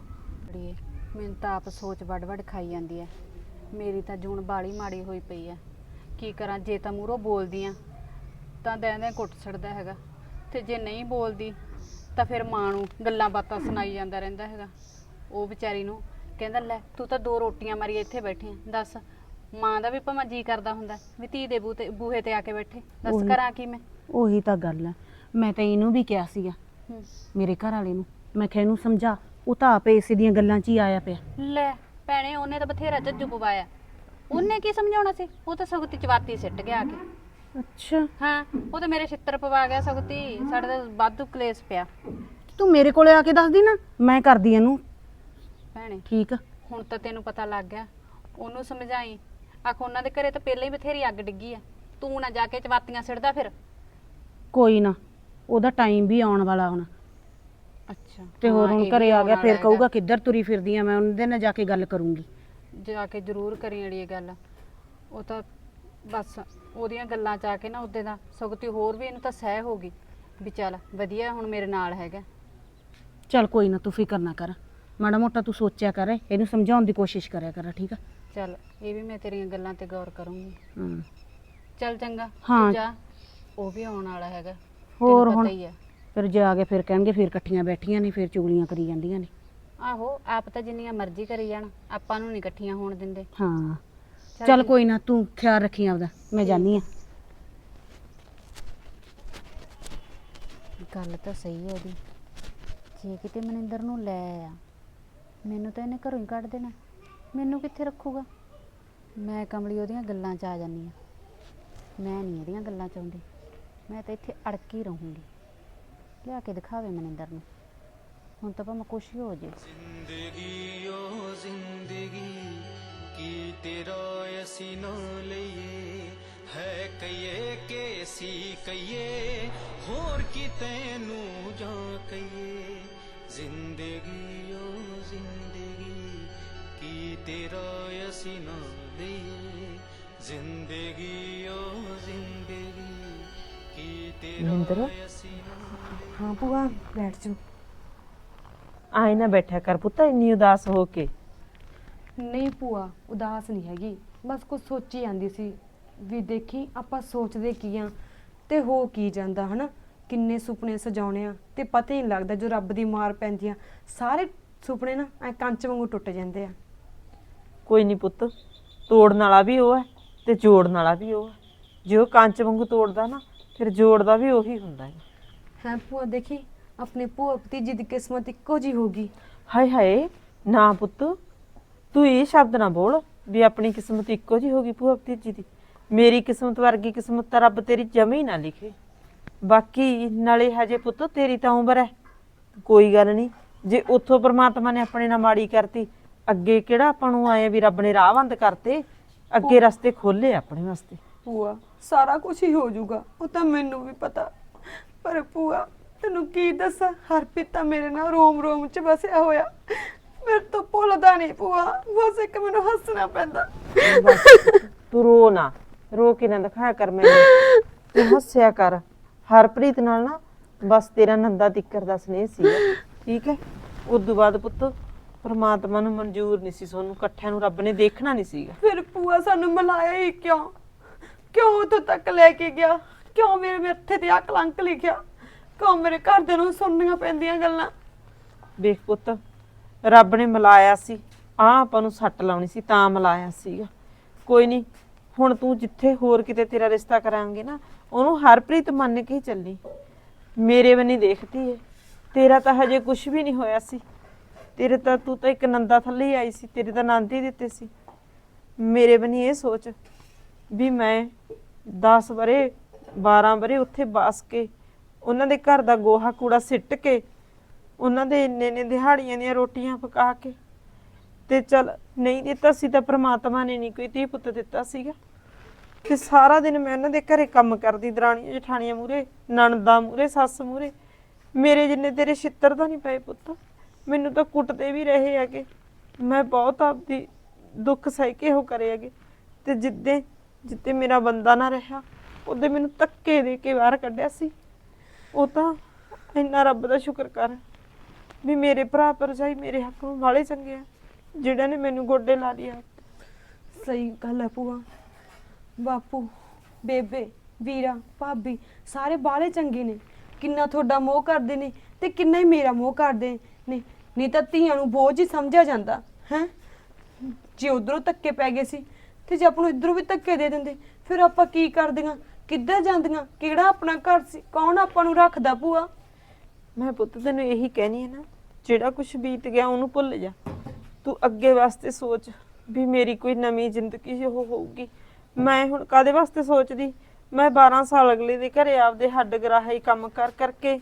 ਅੜੀਏ, ਮੈਨੂੰ ਤਾਂ ਆਪ ਸੋਚ ਵੜ ਵੜ ਖਾਈ ਜਾਂਦੀ ਹੈ ਮੇਰੀ ਤਾਂ ਜੂਨ ਬਾਲੀ ਮਾੜੀ ਹੋਈ ਪਈ ਹੈ ਕੀ ਕਰਾਂ, ਜੇ ਤਾਂ ਮੂਹਰੋਂ ਬੋਲਦੀ ਆ, ਤਾਂ ਦੇਂਦੇ ਕੁੱਟ ਛੱਡਦਾ ਹੈਗਾ। ਤੇ ਜੇ ਨਹੀਂ ਬੋਲਦੀ, ਤਾਂ ਫਿਰ ਮਾਂ ਨੂੰ ਗੱਲਾਂ ਬਾਤਾਂ ਸੁਣਾਈ ਜਾਂਦਾ ਰਹਿੰਦਾ ਹੈਗਾ। ਉਹ ਵਿਚਾਰੀ ਨੂੰ ਕਹਿੰਦਾ, ਲੈ, ਤੂੰ ਤਾਂ ਦੋ ਰੋਟੀਆਂ ਮਾਰੀ ਇੱਥੇ ਬੈਠੀ ਆ, ਦੱਸ ਮਾਂ ਦਾ ਵੀ ਭਾਵੇਂ ਜੀ ਕਰਦਾ ਹੁੰਦਾ ਵੀ ਧੀ ਦੇ ਬੂਤੇ ਬੂਹੇ ਤੇ ਆ ਕੇ ਬੈਠੇ। ਦੱਸ ਉਹੀ। ਕਰਾਂ ਕੀ ਮੈਂ? ਉਹੀ ਤਾਂ ਗੱਲ ਐ ਮੈਂ ਤਾਂ ਇਹਨੂੰ ਵੀ ਕਿਹਾ ਸੀਗਾ ਹੂੰ। ਮੇਰੇ ਘਰ ਵਾਲੇ ਨੂੰ। ਮੈਂ ਕਿਹਾ ਇਹਨੂੰ ਸਮਝਾ ਉਹ ਤਾਂ ਆਪੇ ਇਸੇ ਦੀਆਂ ਗੱਲਾਂ 'ਚ ਹੀ ਆਇਆ ਪਿਆ। ਲੈ ਭੈਣੇ ਉਹਨੇ ਤਾਂ ਬਥੇਰਾ ਝੱਜੂ ਪਵਾਇਆ। ਉਹਨੇ ਕੀ ਸਮਝਾਉਣਾ ਸੀ? ਉਹ ਤਾਂ ਸਗਤੀ ਚਵਾਤੀ ਸਿੱਟ ਗਿਆ ਆ ਕੇ। ਅੱਛਾ। ਹਾਂ ਉਹ ਤਾਂ ਮੇਰੇ ਛਿੱਤਰ ਪਵਾ ਗਿਆ ਸਗਤੀ ਸਾਡੇ ਤਾਂ ਵਾਧੂ ਕਲੇਸ਼ ਪਿਆ। ਤੂੰ ਮੇਰੇ ਕੋਲੇ ਆ ਕੇ ਦੱਸਦੀ ਨਾ ਮੈਂ ਕਰਦੀ ਇਹਨੂੰ। ਭੈਣੇ ਠੀਕ ਹੁਣ ਤਾਂ ਤੈਨੂੰ ਪਤਾ ਲੱਗ ਗਿਆ। ਉਹਨੂੰ ਸਮਝਾਈ। ਆਖ ਉਹਨਾਂ ਦੇ ਘਰੇ ਤਾਂ ਪਹਿਲਾਂ ਹੀ ਬਥੇਰੀ ਅੱਗ ਡਿੱਗੀ ਆ। ਤੂੰ ਨਾ ਜਾ ਕੇ ਚਵਾਤੀਆਂ ਸਿੱਟਦਾ ਫਿਰ। ਕੋਈ ਨਾ ਉਹਦਾ ਟਾਈਮ ਵੀ ਆਉਣ ਵਾਲਾ ਹੁਣ। ਅੱਛਾ। ਤੇ ਹੋਰ ਹੁਣ ਘਰੇ ਆ ਗਿਆ ਫਿਰ ਹੈਗਾ। ਕਹੂਗਾ ਕਿੱਧਰ ਤੁਰੀ ਫਿਰਦੀ ਆ ਮੈਂ ਉਹਦੇ ਨਾਲ ਜਾ ਕੇ ਗੱਲ ਕਰੂੰਗੀ। ਜਾ ਕੇ ਜ਼ਰੂਰ ਕਰੀ ਅੜੀ ਇਹ ਗੱਲ। ਉਹ ਤਾਂ ਬਸ ਉਹਦੀਆਂ ਗੱਲਾਂ ਚ ਆ ਕੇ ਨਾ ਉਹਦੇ ਦਾ ਸਗਤੀ ਹੋਰ ਵੀ ਇਹਨੂੰ ਤਾਂ ਸਹਿ ਹੋ ਗਈ ਵੀ ਚੱਲ ਵਧੀਆ ਹੁਣ ਮੇਰੇ ਨਾਲ ਹੈਗਾ। ਚੱਲ ਕੋਈ ਨਾ ਤੂੰ ਫਿਕਰ ਨਾ ਕਰ। ਮਾੜਾ ਮੋਟਾ ਤੂੰ ਸੋਚਿਆ ਕਰ ਇਹਨੂੰ ਸਮਝਾਉਣ ਦੀ ਕੋਸ਼ਿਸ਼ ਕਰਿਆ ਕਰ ਠੀਕ ਆ? ਚੱਲ ਇਹ ਵੀ ਮੈਂ ਤੇਰੀਆਂ ਗੱਲਾਂ ਤੇ ਗੌਰ ਕਰੂੰਗੀ। ਹਾਂ। ਚੱਲ ਚੰਗਾ ਹਾਂ। ਤੂੰ ਜਾ। ਉਹ ਵੀ ਆਉਣ ਵਾਲਾ ਹੈਗਾ ਹੋਰ ਹੁਣ ਪਤਾ ਹੀ ਆ। ਫਿਰ ਜੇ ਕੇ ਫਿਰ ਕਹਿਣਗੇ ਫਿਰ ਇਕੱਠੀਆਂ ਬੈਠੀਆਂ ਨੇ ਫਿਰ ਚੁਗਲੀਆਂ ਕਰੀ ਜਾਂਦੀਆਂ ਨੇ। ਆਹੋ ਆਪ ਤਾਂ ਜਿੰਨੀਆਂ ਮਰਜ਼ੀ ਕਰੀ ਜਾਣ ਆਪਾਂ ਨੂੰ ਨਹੀਂ ਇਕੱਠੀਆਂ ਹੋਣ ਦਿੰਦੇ। ਹਾਂ। ਚੱਲ। ਕੋਈ ਨਾ ਤੂੰ ਖਿਆਲ ਰੱਖੀ ਆਪਦਾ ਮੈਂ ਜਾਨੀ ਆ। ਗੱਲ ਤਾਂ ਸਹੀ ਹੈ ਉਹਦੀ। ਜੇ ਕਿਤੇ ਮਨਿੰਦਰ ਨੂੰ ਲੈ ਆ ਮੈਨੂੰ ਤਾਂ ਇਹਨੇ ਘਰੋਂ ਹੀ ਕੱਢ ਦੇਣਾ। ਮੈਨੂੰ ਕਿੱਥੇ ਰੱਖੂਗਾ? ਮੈਂ ਕਮਲੀ ਉਹਦੀਆਂ ਗੱਲਾਂ 'ਚ ਆ ਜਾਂਦੀ ਆ ਮੈਂ ਨਹੀਂ ਇਹਦੀਆਂ ਗੱਲਾਂ 'ਚ ਆਉਂਦੀ ਮੈਂ ਤਾਂ ਇੱਥੇ ਅੜਕ ਹੀ ਰਹੂੰਗੀ। ਲਿਆ ਕੇ ਦਿਖਾਵੇ ਮਨਿੰਦਰ ਨੂੰ। ਹੁਣ ਤਾਂ ਭਾਵੇਂ ਕੁਛ ਹੀ ਹੋ ਜੇ। ਜ਼ਿੰਦਗੀ ਓ ਜ਼ਿੰਦਗੀ, ਕੀ ਤੇਰਾ ਅਸੀਂ ਨਾ ਲਈਏ। ਹੈ ਕਈਏ ਕਿ ਸੀ ਕਈਏ ਹੋਰ ਕੀ ਤੈਨੂੰ ਜਾਂ ਕਈਏ ਜ਼ਿੰਦਗੀ ਓ ਜ਼ਿੰਦਗੀ ਕੀ ਤੇਰਾ ਅਸੀਂ ਨਾ ਲਈਏ। ਜ਼ਿੰਦਗੀ ਓ ਜ਼ਿੰਦਗੀ ਕੀ ਤੇਰਾ ਅਸੀਂ ਨਾ ਹਾਂ ਭੂਆ ਬੈਠ ਜਾ ਆਏ ਨਾ ਬੈਠਿਆ ਕਰ ਪੁੱਤ ਇੰਨੀ ਉਦਾਸ ਹੋ ਕੇ। ਨਹੀਂ ਭੂਆ ਉਦਾਸ ਨਹੀਂ ਹੈਗੀ। ਬਸ ਕੁਝ ਸੋਚੀ ਜਾਂਦੀ ਸੀ ਵੀ ਦੇਖੀ ਆਪਾਂ ਸੋਚਦੇ ਕੀ ਆ ਤੇ ਹੋ ਕੀ ਜਾਂਦਾ ਹਨਾ? ਕਿੰਨੇ ਸੁਪਨੇ ਸਜਾਉਣੇ ਆ ਤੇ ਪਤਾ ਹੀ ਨਹੀਂ ਲੱਗਦਾ ਜੋ ਰੱਬ ਦੀ ਮਾਰ ਪੈਂਦੀ ਆ। ਸਾਰੇ ਸੁਪਨੇ ਨਾ ਐ ਕੰਚ ਵਾਂਗੂ ਟੁੱਟ ਜਾਂਦੇ ਆ। ਕੋਈ ਨਹੀਂ ਪੁੱਤ ਤੋੜਨ ਵਾਲਾ ਵੀ ਉਹ ਹੈ ਤੇ ਜੋੜਨ ਵਾਲਾ ਵੀ ਉਹ ਹੈ। ਜੇ ਉਹ ਕੰਚ ਵਾਂਗੂ ਤੋੜਦਾ ਨਾ ਫਿਰ ਜੋੜਦਾ ਵੀ ਉਹੀ ਹੁੰਦਾ ਹੈ। ਹੈ ਭੂਆ ਦੇਖੀ ਆਪਣੇ ਭੂਆ ਭਤੀਜੀ ਦੀ ਕਿਸਮਤ ਇੱਕੋ ਜੀ ਹੋਗੀ ਹਾਏ ਹਾਏ ਨਾ ਪੁੱਤ ਤੂੰ ਇਹ ਸ਼ਬਦ ਨਾ ਬੋਲ ਵੀ ਆਪਣੀ ਕਿਸਮਤ ਇੱਕੋ ਜੀ ਹੋਗੀ ਭੂਆ ਭਤੀਜੀ ਦੀ। ਮੇਰੀ ਕਿਸਮਤ ਵਰਗੀ ਕਿਸਮਤ ਤਾਂ ਰੱਬ ਤੇਰੀ ਜਮੇ ਹੀ ਨਾ ਲਿਖੇ। ਬਾਕੀ ਨਾਲੇ ਹਜੇ ਪੁੱਤ ਤੇਰੀ ਤਾਂ ਉਮਰ ਹੈ। ਕੋਈ ਗੱਲ ਨਹੀਂ ਜੇ ਉੱਥੋਂ ਪ੍ਰਮਾਤਮਾ ਨੇ ਆਪਣੇ ਨਾਲ ਮਾੜੀ ਕਰਤੀ ਅੱਗੇ ਕਿਹੜਾ ਆਪਾਂ ਨੂੰ ਆਏ ਵੀ ਰੱਬ ਨੇ ਰਾਹ ਬੰਦ ਕਰਤੇ ਅੱਗੇ ਰਸਤੇ ਖੋਲੇ ਆਪਣੇ ਵਾਸਤੇ। ਭੂਆ ਸਾਰਾ ਕੁਝ ਹੀ ਹੋ ਜਾਊਗਾ ਉਹ ਤਾਂ ਮੈਨੂੰ ਵੀ ਪਤਾ। ਪਰ ਭੂਆ ਤੈਨੂੰ ਕੀ ਦੱਸਾਂ? ਹਰਪ੍ਰੀਤ ਤਾਂ ਮੇਰੇ ਨਾਲ ਰੋਮ ਰੋਮ ਚ ਵਸਿਆ ਹੋਇਆ। ਮੇਰੇ ਤੋਂ ਭੁੱਲਦਾ ਨਹੀਂ ਭੂਆ ਬਸ ਇੱਕ ਮੈਨੂੰ ਹੱਸਣਾ ਪੈਂਦਾ। ਤੂੰ ਰੋ ਨਾ ਰੋ ਕੇ ਨਾ ਦਿਖਾਇਆ ਕਰ ਮੈਨੂੰ। ਤੂੰ ਹੱਸਿਆ ਕਰ। ਹਰਪ੍ਰੀਤ ਨਾਲ ਨਾ ਬਸ ਤੇਰਾ ਨੰਦਾ ਤਿੱਕਰ ਦਾ ਸਨੇਹ ਸੀ। ਠੀਕ ਹੈ? ਉਦੋਂ ਬਾਅਦ ਪੁੱਤ ਪਰਮਾਤਮਾ ਨੂੰ ਮਨਜ਼ੂਰ ਨਹੀਂ ਸੀ ਸੋਨੂੰ ਇਕੱਠਿਆਂ ਨੂੰ ਰੱਬ ਨੇ ਦੇਖਣਾ ਨਹੀਂ ਸੀਗਾ। ਫਿਰ ਭੂਆ ਸਾਨੂੰ ਮਿਲਾਇਆ ਹੀ ਕਿਉਂ? ਕਿਉਂ ਉਥੋਂ ਤੱਕ ਲੈ ਕੇ ਗਿਆ? ਕਿਉਂ ਮੇਰੇ ਮੱਥੇ ਤੇ ਆ ਕਲੰਕ ਲਿਖਿਆ? ਕਿਉਂ ਮੇਰੇ ਘਰਦਿਆਂ ਨੂੰ ਸੁਣਨੀਆਂ ਪੈਂਦੀਆਂ ਗੱਲਾਂ? ਵੇਖ ਪੁੱਤ ਰੱਬ ਨੇ ਮਿਲਾਇਆ ਸੀ ਆ ਆਪਾਂ ਨੂੰ ਸੱਟ ਲਾਉਣੀ ਸੀ ਤਾਂ ਮਿਲਾਇਆ ਸੀਗਾ। ਕੋਈ ਨਹੀਂ ਹੁਣ ਤੂੰ ਜਿੱਥੇ ਹੋਰ ਕਿਤੇ ਤੇਰਾ ਰਿਸ਼ਤਾ ਕਰਾਂਗੇ ਨਾ ਉਹਨੂੰ ਹਰਪ੍ਰੀਤ ਮੰਨ ਕੇ ਹੀ ਚੱਲੀ। ਮੇਰੇ ਬੰਨੀ ਦੇਖਦੀ ਏ ਤੇਰਾ ਤਾਂ ਹਜੇ ਕੁਝ ਵੀ ਨਹੀਂ ਹੋਇਆ ਸੀ। ਤੇਰੇ ਤਾਂ ਤੂੰ ਤਾਂ ਇੱਕ ਨੰਦਾ ਥੱਲੇ ਹੀ ਆਈ ਸੀ, ਤੇਰੇ ਤਾਂ ਨੰਦ ਹੀ ਦਿੱਤੇ ਸੀ। ਮੇਰੇ ਬਣੀ ਇਹ ਸੋਚ ਵੀ ਮੈਂ 10 ਬਰੇ 12 ਬਰੇ ਉੱਥੇ ਬਾਸ ਕੇ, ਉਹਨਾਂ ਦੇ ਘਰ ਦਾ ਗੋਹਾ ਕੂੜਾ ਸਿੱਟ ਕੇ, ਉਹਨਾਂ ਦੇ ਇੰਨੇ ਨੇ ਦਿਹਾੜੀਆਂ ਦੀਆਂ ਰੋਟੀਆਂ ਪਕਾ ਕੇ। ਤੇ ਚਲ ਨਹੀਂ ਦਿੱਤਾ ਸੀ ਤਾਂ ਪ੍ਰਮਾਤਮਾ ਨੇ ਨਹੀਂ ਕੋਈ ਧੀ ਪੁੱਤ ਦਿੱਤਾ ਸੀਗਾ। ਤੇ ਸਾਰਾ ਦਿਨ ਮੈਂ ਉਹਨਾਂ ਦੇ ਘਰੇ ਕੰਮ ਕਰਦੀ, ਦਰਾਣੀਆਂ ਜਠਾਣੀਆਂ ਮੂਰੇ ਨਣਦਾ ਮੂਰੇ ਸੱਸ ਮੂਰੇ ਮੇਰੇ ਜਿੰਨੇ ਤੇਰੇ ਛਿੱਤਰ ਤਾਂ ਨਹੀਂ ਪਏ ਪੁੱਤ। ਮੈਨੂੰ ਤਾਂ ਕੁੱਟਦੇ ਵੀ ਰਹੇ ਹੈਗੇ। ਮੈਂ ਬਹੁਤ ਆਪਦੀ ਦੁੱਖ ਸਹਿ ਕੇ ਉਹ ਕਰੇ ਹੈਗੇ। ਤੇ ਜਿੱਦੇ, ਜਿੱਤੇ ਮੇਰਾ ਬੰਦਾ ਨਾ ਰਿਹਾ, ਉਹਦੇ ਮੈਨੂੰ ਧੱਕੇ ਦੇ ਕੇ ਬਾਹਰ ਕੱਢਿਆ ਸੀ। ਉਹ ਤਾਂ ਇੰਨਾ ਰੱਬ ਦਾ ਸ਼ੁਕਰ ਕਰ ਵੀ ਮੇਰੇ ਭਰਾ ਭਰਜਾਈ ਮੇਰੇ ਹੱਕ ਨੂੰ ਵਾਲੇ ਚੰਗੇ ਆ ਜਿਹੜਾ ਨੇ ਮੈਨੂੰ ਗੋਡੇ ਲਾ ਲਿਆ। ਸਹੀ ਗੱਲ ਹੈ ਭੂਆ। ਬਾਪੂ, ਬੇਬੇ, ਵੀਰਾ, ਭਾਬੀ, ਸਾਰੇ ਬਾਲੇ ਚੰਗੇ ਨੇ। ਕਿੰਨਾ ਤੁਹਾਡਾ ਮੋਹ ਕਰਦੇ ਨੇ ਤੇ ਕਿੰਨਾ ਹੀ ਮੇਰਾ ਮੋਹ ਕਰਦੇ ਨੇ। ਨਹੀਂ ਤਾਂ ਧੀਆਂ ਨੂੰ ਬੋਝ ਹੀ ਸਮਝਿਆ ਜਾਂਦਾ। ਹੈ? ਜੇ ਉਧਰੋਂ ਧੱਕੇ ਪੈ ਗਏ ਸੀ ਤੇ ਜੇ ਆਪਾਂ ਨੂੰ ਇਧਰੋਂ ਵੀ ਧੱਕੇ ਦੇ ਦਿੰਦੇ ਫਿਰ ਆਪਾਂ ਕੀ ਕਰਦੀਆਂ? ਕਿੱਧਰ ਜਾਂਦੀਆਂ? ਕਿਹੜਾ ਆਪਣਾ ਘਰ ਸੀ? ਕੌਣ ਆਪਾਂ ਨੂੰ ਰੱਖਦਾ ਭੂਆ? ਮੈਂ ਪੁੱਤ ਤੈਨੂੰ ਇਹੀ ਕਹਿਣੀ ਹੈ ਨਾ ਜਿਹੜਾ ਕੁਝ ਬੀਤ ਗਿਆ ਉਹਨੂੰ ਭੁੱਲ ਜਾ। ਤੂੰ ਅੱਗੇ ਵਾਸਤੇ ਸੋਚ ਵੀ ਮੇਰੀ ਕੋਈ ਨਵੀਂ ਜ਼ਿੰਦਗੀ ਉਹ ਹੋਊਗੀ। ਮੈਂ ਹੁਣ ਕਾਦੇ ਵਾਸਤੇ ਸੋਚਦੀ? ਮੈਂ 12 ਸਾਲ ਅਗਲੇ ਦੇ ਘਰੇ ਆਪਦੇ ਹੱਡ ਗਰਾਹੀ ਕੰਮ ਕਰ ਕਰਕੇ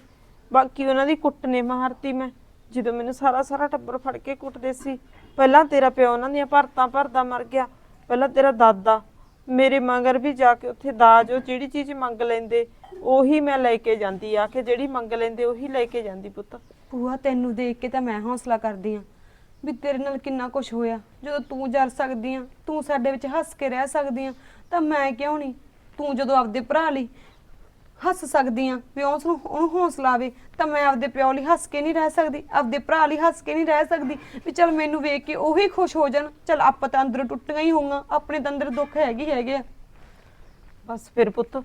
ਬਾਕੀ ਉਹਨਾਂ ਦੀ ਕੁੱਟ ਨੇ ਮਾਰਤੀ ਮੈਂ। ਜਦੋਂ ਮੈਨੂੰ ਸਾਰਾ ਸਾਰਾ ਟੱਬਰ ਫੜ ਕੇ ਕੁੱਟਦੇ ਸੀ, ਪਹਿਲਾਂ ਤੇਰਾ ਪਿਓ ਉਹਨਾਂ ਦੀਆਂ ਭਰਤਾਂ ਭਰਦਾ ਮਰ ਗਿਆ, ਪਹਿਲਾਂ ਤੇਰਾ ਦਾਦਾ, ਮੇਰੇ ਮਗਰ ਵੀ ਜਾ ਕੇ ਉੱਥੇ ਦਾਜ, ਉਹ ਜਿਹੜੀ ਚੀਜ਼ ਮੰਗ ਲੈਂਦੇ, ਉਹੀ ਮੈਂ ਲੈ ਕੇ ਜਾਂਦੀ ਆ, ਕਿ ਜਿਹੜੀ ਮੰਗ ਲੈਂਦੇ ਉਹੀ ਲੈ ਕੇ ਜਾਂਦੀ ਪੁੱਤ। ਭੂਆ, ਤੈਨੂੰ ਦੇਖ ਕੇ ਤਾਂ ਮੈਂ ਹੌਸਲਾ ਕਰਦੀ ਆ ਵੀ ਤੇਰੇ ਨਾਲ ਕਿੰਨਾ ਕੁਝ ਹੋਇਆ। ਜਦੋਂ ਤੂੰ ਜਰ ਸਕਦੀ ਆ, ਤੂੰ ਸਾਡੇ ਵਿੱਚ ਹੱਸ ਕੇ ਰਹਿ ਸਕਦੀ ਆ, ਤਾਂ ਮੈਂ ਕਿਉਂ ਨਹੀਂ ਤੂੰ ਜਦੋਂ ਆਪਦੇ ਭਰਾ ਲਈ ਹੱਸ ਸਕਦੀ ਆ ਵੀ ਉਸ ਨੂੰ ਉਹਨੂੰ ਹੌਸਲਾ ਆਵੇ, ਤਾਂ ਮੈਂ ਆਪਦੇ ਪਿਓ ਲਈ ਹੱਸ ਕੇ ਨਹੀਂ ਰਹਿ ਸਕਦੀ, ਆਪਦੇ ਭਰਾ ਲਈ ਹੱਸ ਕੇ ਨਹੀਂ ਰਹਿ ਸਕਦੀ, ਵੀ ਚਲ ਮੈਨੂੰ ਵੇਖ ਕੇ ਉਹੀ ਖੁਸ਼ ਹੋ ਜਾਣ, ਚਲ ਆਪਾਂ ਤਾਂ ਅੰਦਰੋਂ ਟੁੱਟੀਆਂ ਹੀ ਹੋਊਗਾ, ਆਪਣੇ ਤਾਂ ਅੰਦਰ ਦੁੱਖ ਹੈਗੀ ਹੈਗੇ ਆ। ਬਸ ਫਿਰ ਪੁੱਤ,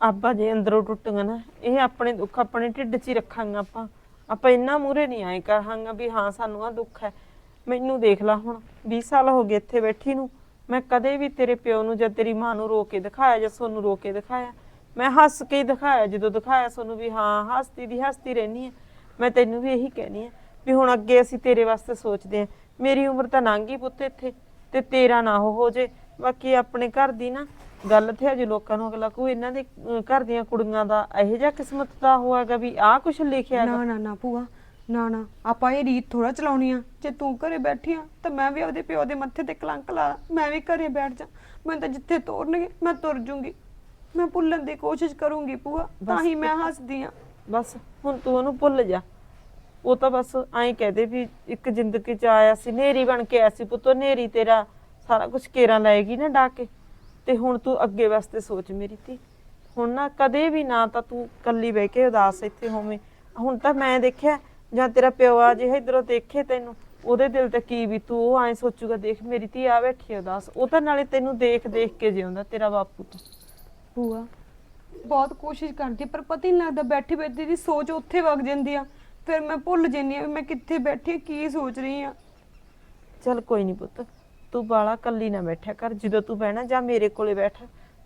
ਆਪਾਂ ਜੇ ਅੰਦਰੋਂ ਟੁੱਟਾਂਗਾ ਨਾ, ਇਹ ਆਪਣੇ ਦੁੱਖ ਆਪਣੇ ਢਿੱਡ 'ਚ ਹੀ ਰੱਖਾਂਗਾ ਆਪਾਂ। ਆਪਾਂ ਇੰਨਾ ਮੂਰੇ ਨਹੀਂ ਆਏ ਕਰਾਂਗਾ ਵੀ ਹਾਂ, ਸਾਨੂੰ ਆ ਦੁੱਖ ਹੈ। ਮੈਨੂੰ ਦੇਖ ਲਾ ਹੁਣ 20 ਸਾਲ ਹੋ ਗਏ ਇੱਥੇ ਬੈਠੀ ਨੂੰ, ਮੈਂ ਕਦੇ ਵੀ ਤੇਰੇ ਪਿਓ ਨੂੰ ਜਾਂ ਤੇਰੀ ਮਾਂ ਨੂੰ ਰੋ ਕੇ ਦਿਖਾਇਆ ਜਾਂ ਸੋਨੂੰ ਰੋ ਕੇ ਦਿਖਾਇਆ। ਮੈਂ ਹੱਸ ਕੇ ਹੀ ਦਿਖਾਇਆ ਜਦੋਂ ਦਿਖਾਇਆ ਸੋਨੂੰ ਵੀ ਹਾਂ ਹੱਸਦੀ ਦੀ ਹੱਸਦੀ ਰਹਿਣੀ ਆ ਮੈਂ ਤੈਨੂੰ ਵੀ ਇਹੀ ਕਹਿਣੀ ਆ ਵੀ ਹੁਣ ਅੱਗੇ ਅਸੀਂ ਤੇਰੇ ਵਾਸਤੇ ਸੋਚਦੇ ਹਾਂ। ਮੇਰੀ ਉਮਰ ਤਾਂ ਲੰਘ ਗਈ ਪੁੱਤ ਇੱਥੇ ਤੇ ਤੇਰਾ ਨਾ ਉਹ ਹੋ ਜੇ। ਬਾਕੀ ਆਪਣੇ ਘਰ ਦੀ ਨਾ ਗੱਲ ਤੇ ਅਜੇ ਲੋਕਾਂ ਨੂੰ ਅਗਲਾ ਕੋਈ ਇਹਨਾਂ ਦੇ ਅਹ, ਘਰ ਦੀਆਂ ਕੁੜੀਆਂ ਦਾ ਇਹੋ ਜਿਹਾ ਕਿਸਮਤ ਦਾ ਹੋਏਗਾ ਵੀ ਆਹ ਕੁਛ ਲਿਖਿਆ ਹੈਗਾ। ਨਾ ਨਾ ਨਾ ਭੂਆ ਨਾ ਨਾ ਆਪਾਂ ਇਹ ਰੀਤ ਥੋੜਾ ਚਲਾਉਣੀ ਆ। ਜੇ ਤੂੰ ਘਰੇ ਬੈਠੀ ਆ ਤਾਂ ਮੈਂ ਵੀ ਆਪਦੇ ਪਿਓ ਦੇ ਮੱਥੇ ਤੇ ਕਲੰਕ ਲਾ ਮੈਂ ਵੀ ਘਰੇ ਬੈਠ ਜਾ। ਮੈਂ ਤਾਂ ਜਿੱਥੇ ਤੋਰਨਗੇ ਮੈਂ ਤੁਰ ਜੂੰਗੀ। ਮੈਂ ਭੁੱਲਣ ਦੀ ਕੋਸ਼ਿਸ਼ ਕਰੂੰਗੀ ਭੂਆ ਤਾਂ ਹੀ ਮੈਂ ਹੱਸਦੀ ਆ ਬਸ ਹੁਣ ਤੂੰ ਉਹਨੂੰ ਭੁੱਲ ਜਾ। ਉਹ ਤਾਂ ਬਸ ਐਂ ਕਹਦੇ ਵੀ ਇੱਕ ਜ਼ਿੰਦਗੀ ਚ ਆਇਆ ਸੀ ਨੇਰੀ ਬਣ ਕੇ ਆਇਆ ਸੀ ਪੁੱਤੋ ਨੇਰੀ ਤੇਰਾ ਸਾਰਾ ਕੁਝ ਕੇਰਾਂ ਲਾਏਗੀ ਨਾ ਡਾ ਕੇ। ਤੇ ਹੁਣ ਤੂੰ ਅੱਗੇ ਵਾਸਤੇ ਸੋਚ ਮੇਰੀ ਧੀ। ਹੁਣ ਨਾ ਕਦੇ ਵੀ ਨਾ ਤਾਂ ਤੂੰ ਕੱਲੀ ਬਹਿ ਕੇ ਉਦਾਸ ਇੱਥੇ ਹੋਵੇਂ। ਹੁਣ ਤਾਂ ਮੈਂ ਦੇਖਿਆ ਜਾਂ ਤੇਰਾ ਪਿਓ ਆ ਜੇ ਇਧਰੋਂ ਦੇਖੇ ਤੈਨੂੰ ਉਹਦੇ ਦਿਲ ਤੇ ਕੀ ਵੀ ਤੂੰ ਉਹ ਐ ਸੋਚੂਗਾ ਦੇਖ ਮੇਰੀ ਧੀ ਆ ਬੈਠੀ ਉਦਾਸ। ਉਹ ਤਾਂ ਨਾਲੇ ਤੈਨੂੰ ਦੇਖ ਦੇਖ ਕੇ ਜਿਉਂਦਾ ਤੇਰਾ ਬਾਪੂ ਤਾਂ। ਭੂਆ। ਬਹੁਤ ਕੋਸ਼ਿਸ਼ ਕਰਦੀ ਪਰ ਪਤਾ ਹੀ ਨਹੀਂ ਲੱਗਦਾ ਬੈਠੀ ਬੈਠੀ ਦੀ ਸੋਚ ਉੱਥੇ ਵਗ ਜਾਂਦੀ ਆ। ਫਿਰ ਮੈਂ ਭੁੱਲ ਜਾਂਦੀ ਆ ਵੀ ਮੈਂ ਕਿੱਥੇ ਬੈਠੀ ਕੀ ਸੋਚ ਰਹੀ ਆ। ਚੱਲ ਕੋਈ ਨਹੀਂ ਪੁੱਤ ਤੂੰ ਬਾਲਾ ਕੱਲੀ ਨਾ ਬੈਠਿਆ ਕਰ ਜਦੋਂ ਤੂੰ ਬਹਿਣਾ ਜਾਂ ਮੇਰੇ ਕੋਲੇ ਬੈਠ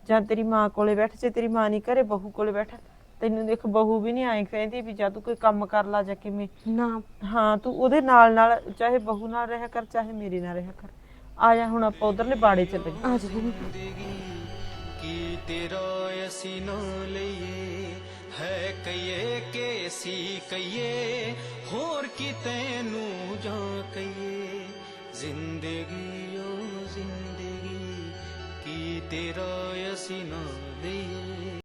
ਜਾਂ ਤੇਰੀ ਮਾਂ ਕੋਲੇ ਬੈਠ ਜੇ ਤੇਰੀ ਮਾਂ ਨਹੀਂ ਘਰੇ ਬਹੂ ਕੋਲੇ ਬੈਠ। ਤੈਨੂੰ ਦੇਖ ਬਹੂ ਵੀ ਨਹੀਂ ਆਏ ਕਹਿੰਦੀ ਵੀ ਜਾਂ ਤੂੰ ਕੋਈ ਕੰਮ ਕਰ ਲਾ ਜਾਂ ਕਿਵੇਂ। ਨਾ। ਹਾਂ ਤੂੰ ਉਹਦੇ ਨਾਲ ਨਾਲ ਚਾਹੇ ਬਹੂ ਨਾਲ ਰਹਿਆ ਕਰ ਚਾਹੇ ਮੇਰੇ ਨਾਲ ਰਹਿਆ ਕਰ। ਆ ਜਾ ਹੁਣ ਆਪਾਂ ਉਧਰਲੇ ਬਾੜੇ ਚੱਲੀਏ। ਆ ਜਾ ਜ਼ਿੰਦਗੀ ਕੀ ਤੇਰਾ ਅਸੀਂ ਨਾ ਲਈਏ। ਹੈ ਕਈਏ ਕਿ ਅਸੀਂ ਕਈਏ ਹੋਰ ਕੀ ਤੈਨੂੰ ਜਾਂ ਕਈਏ ਜ਼ਿੰਦਗੀ ਓ ਜ਼ਿੰਦਗੀ, ਕੀ ਤੇਰਾ ਅਸੀਂ ਨਾ ਲਈਏ।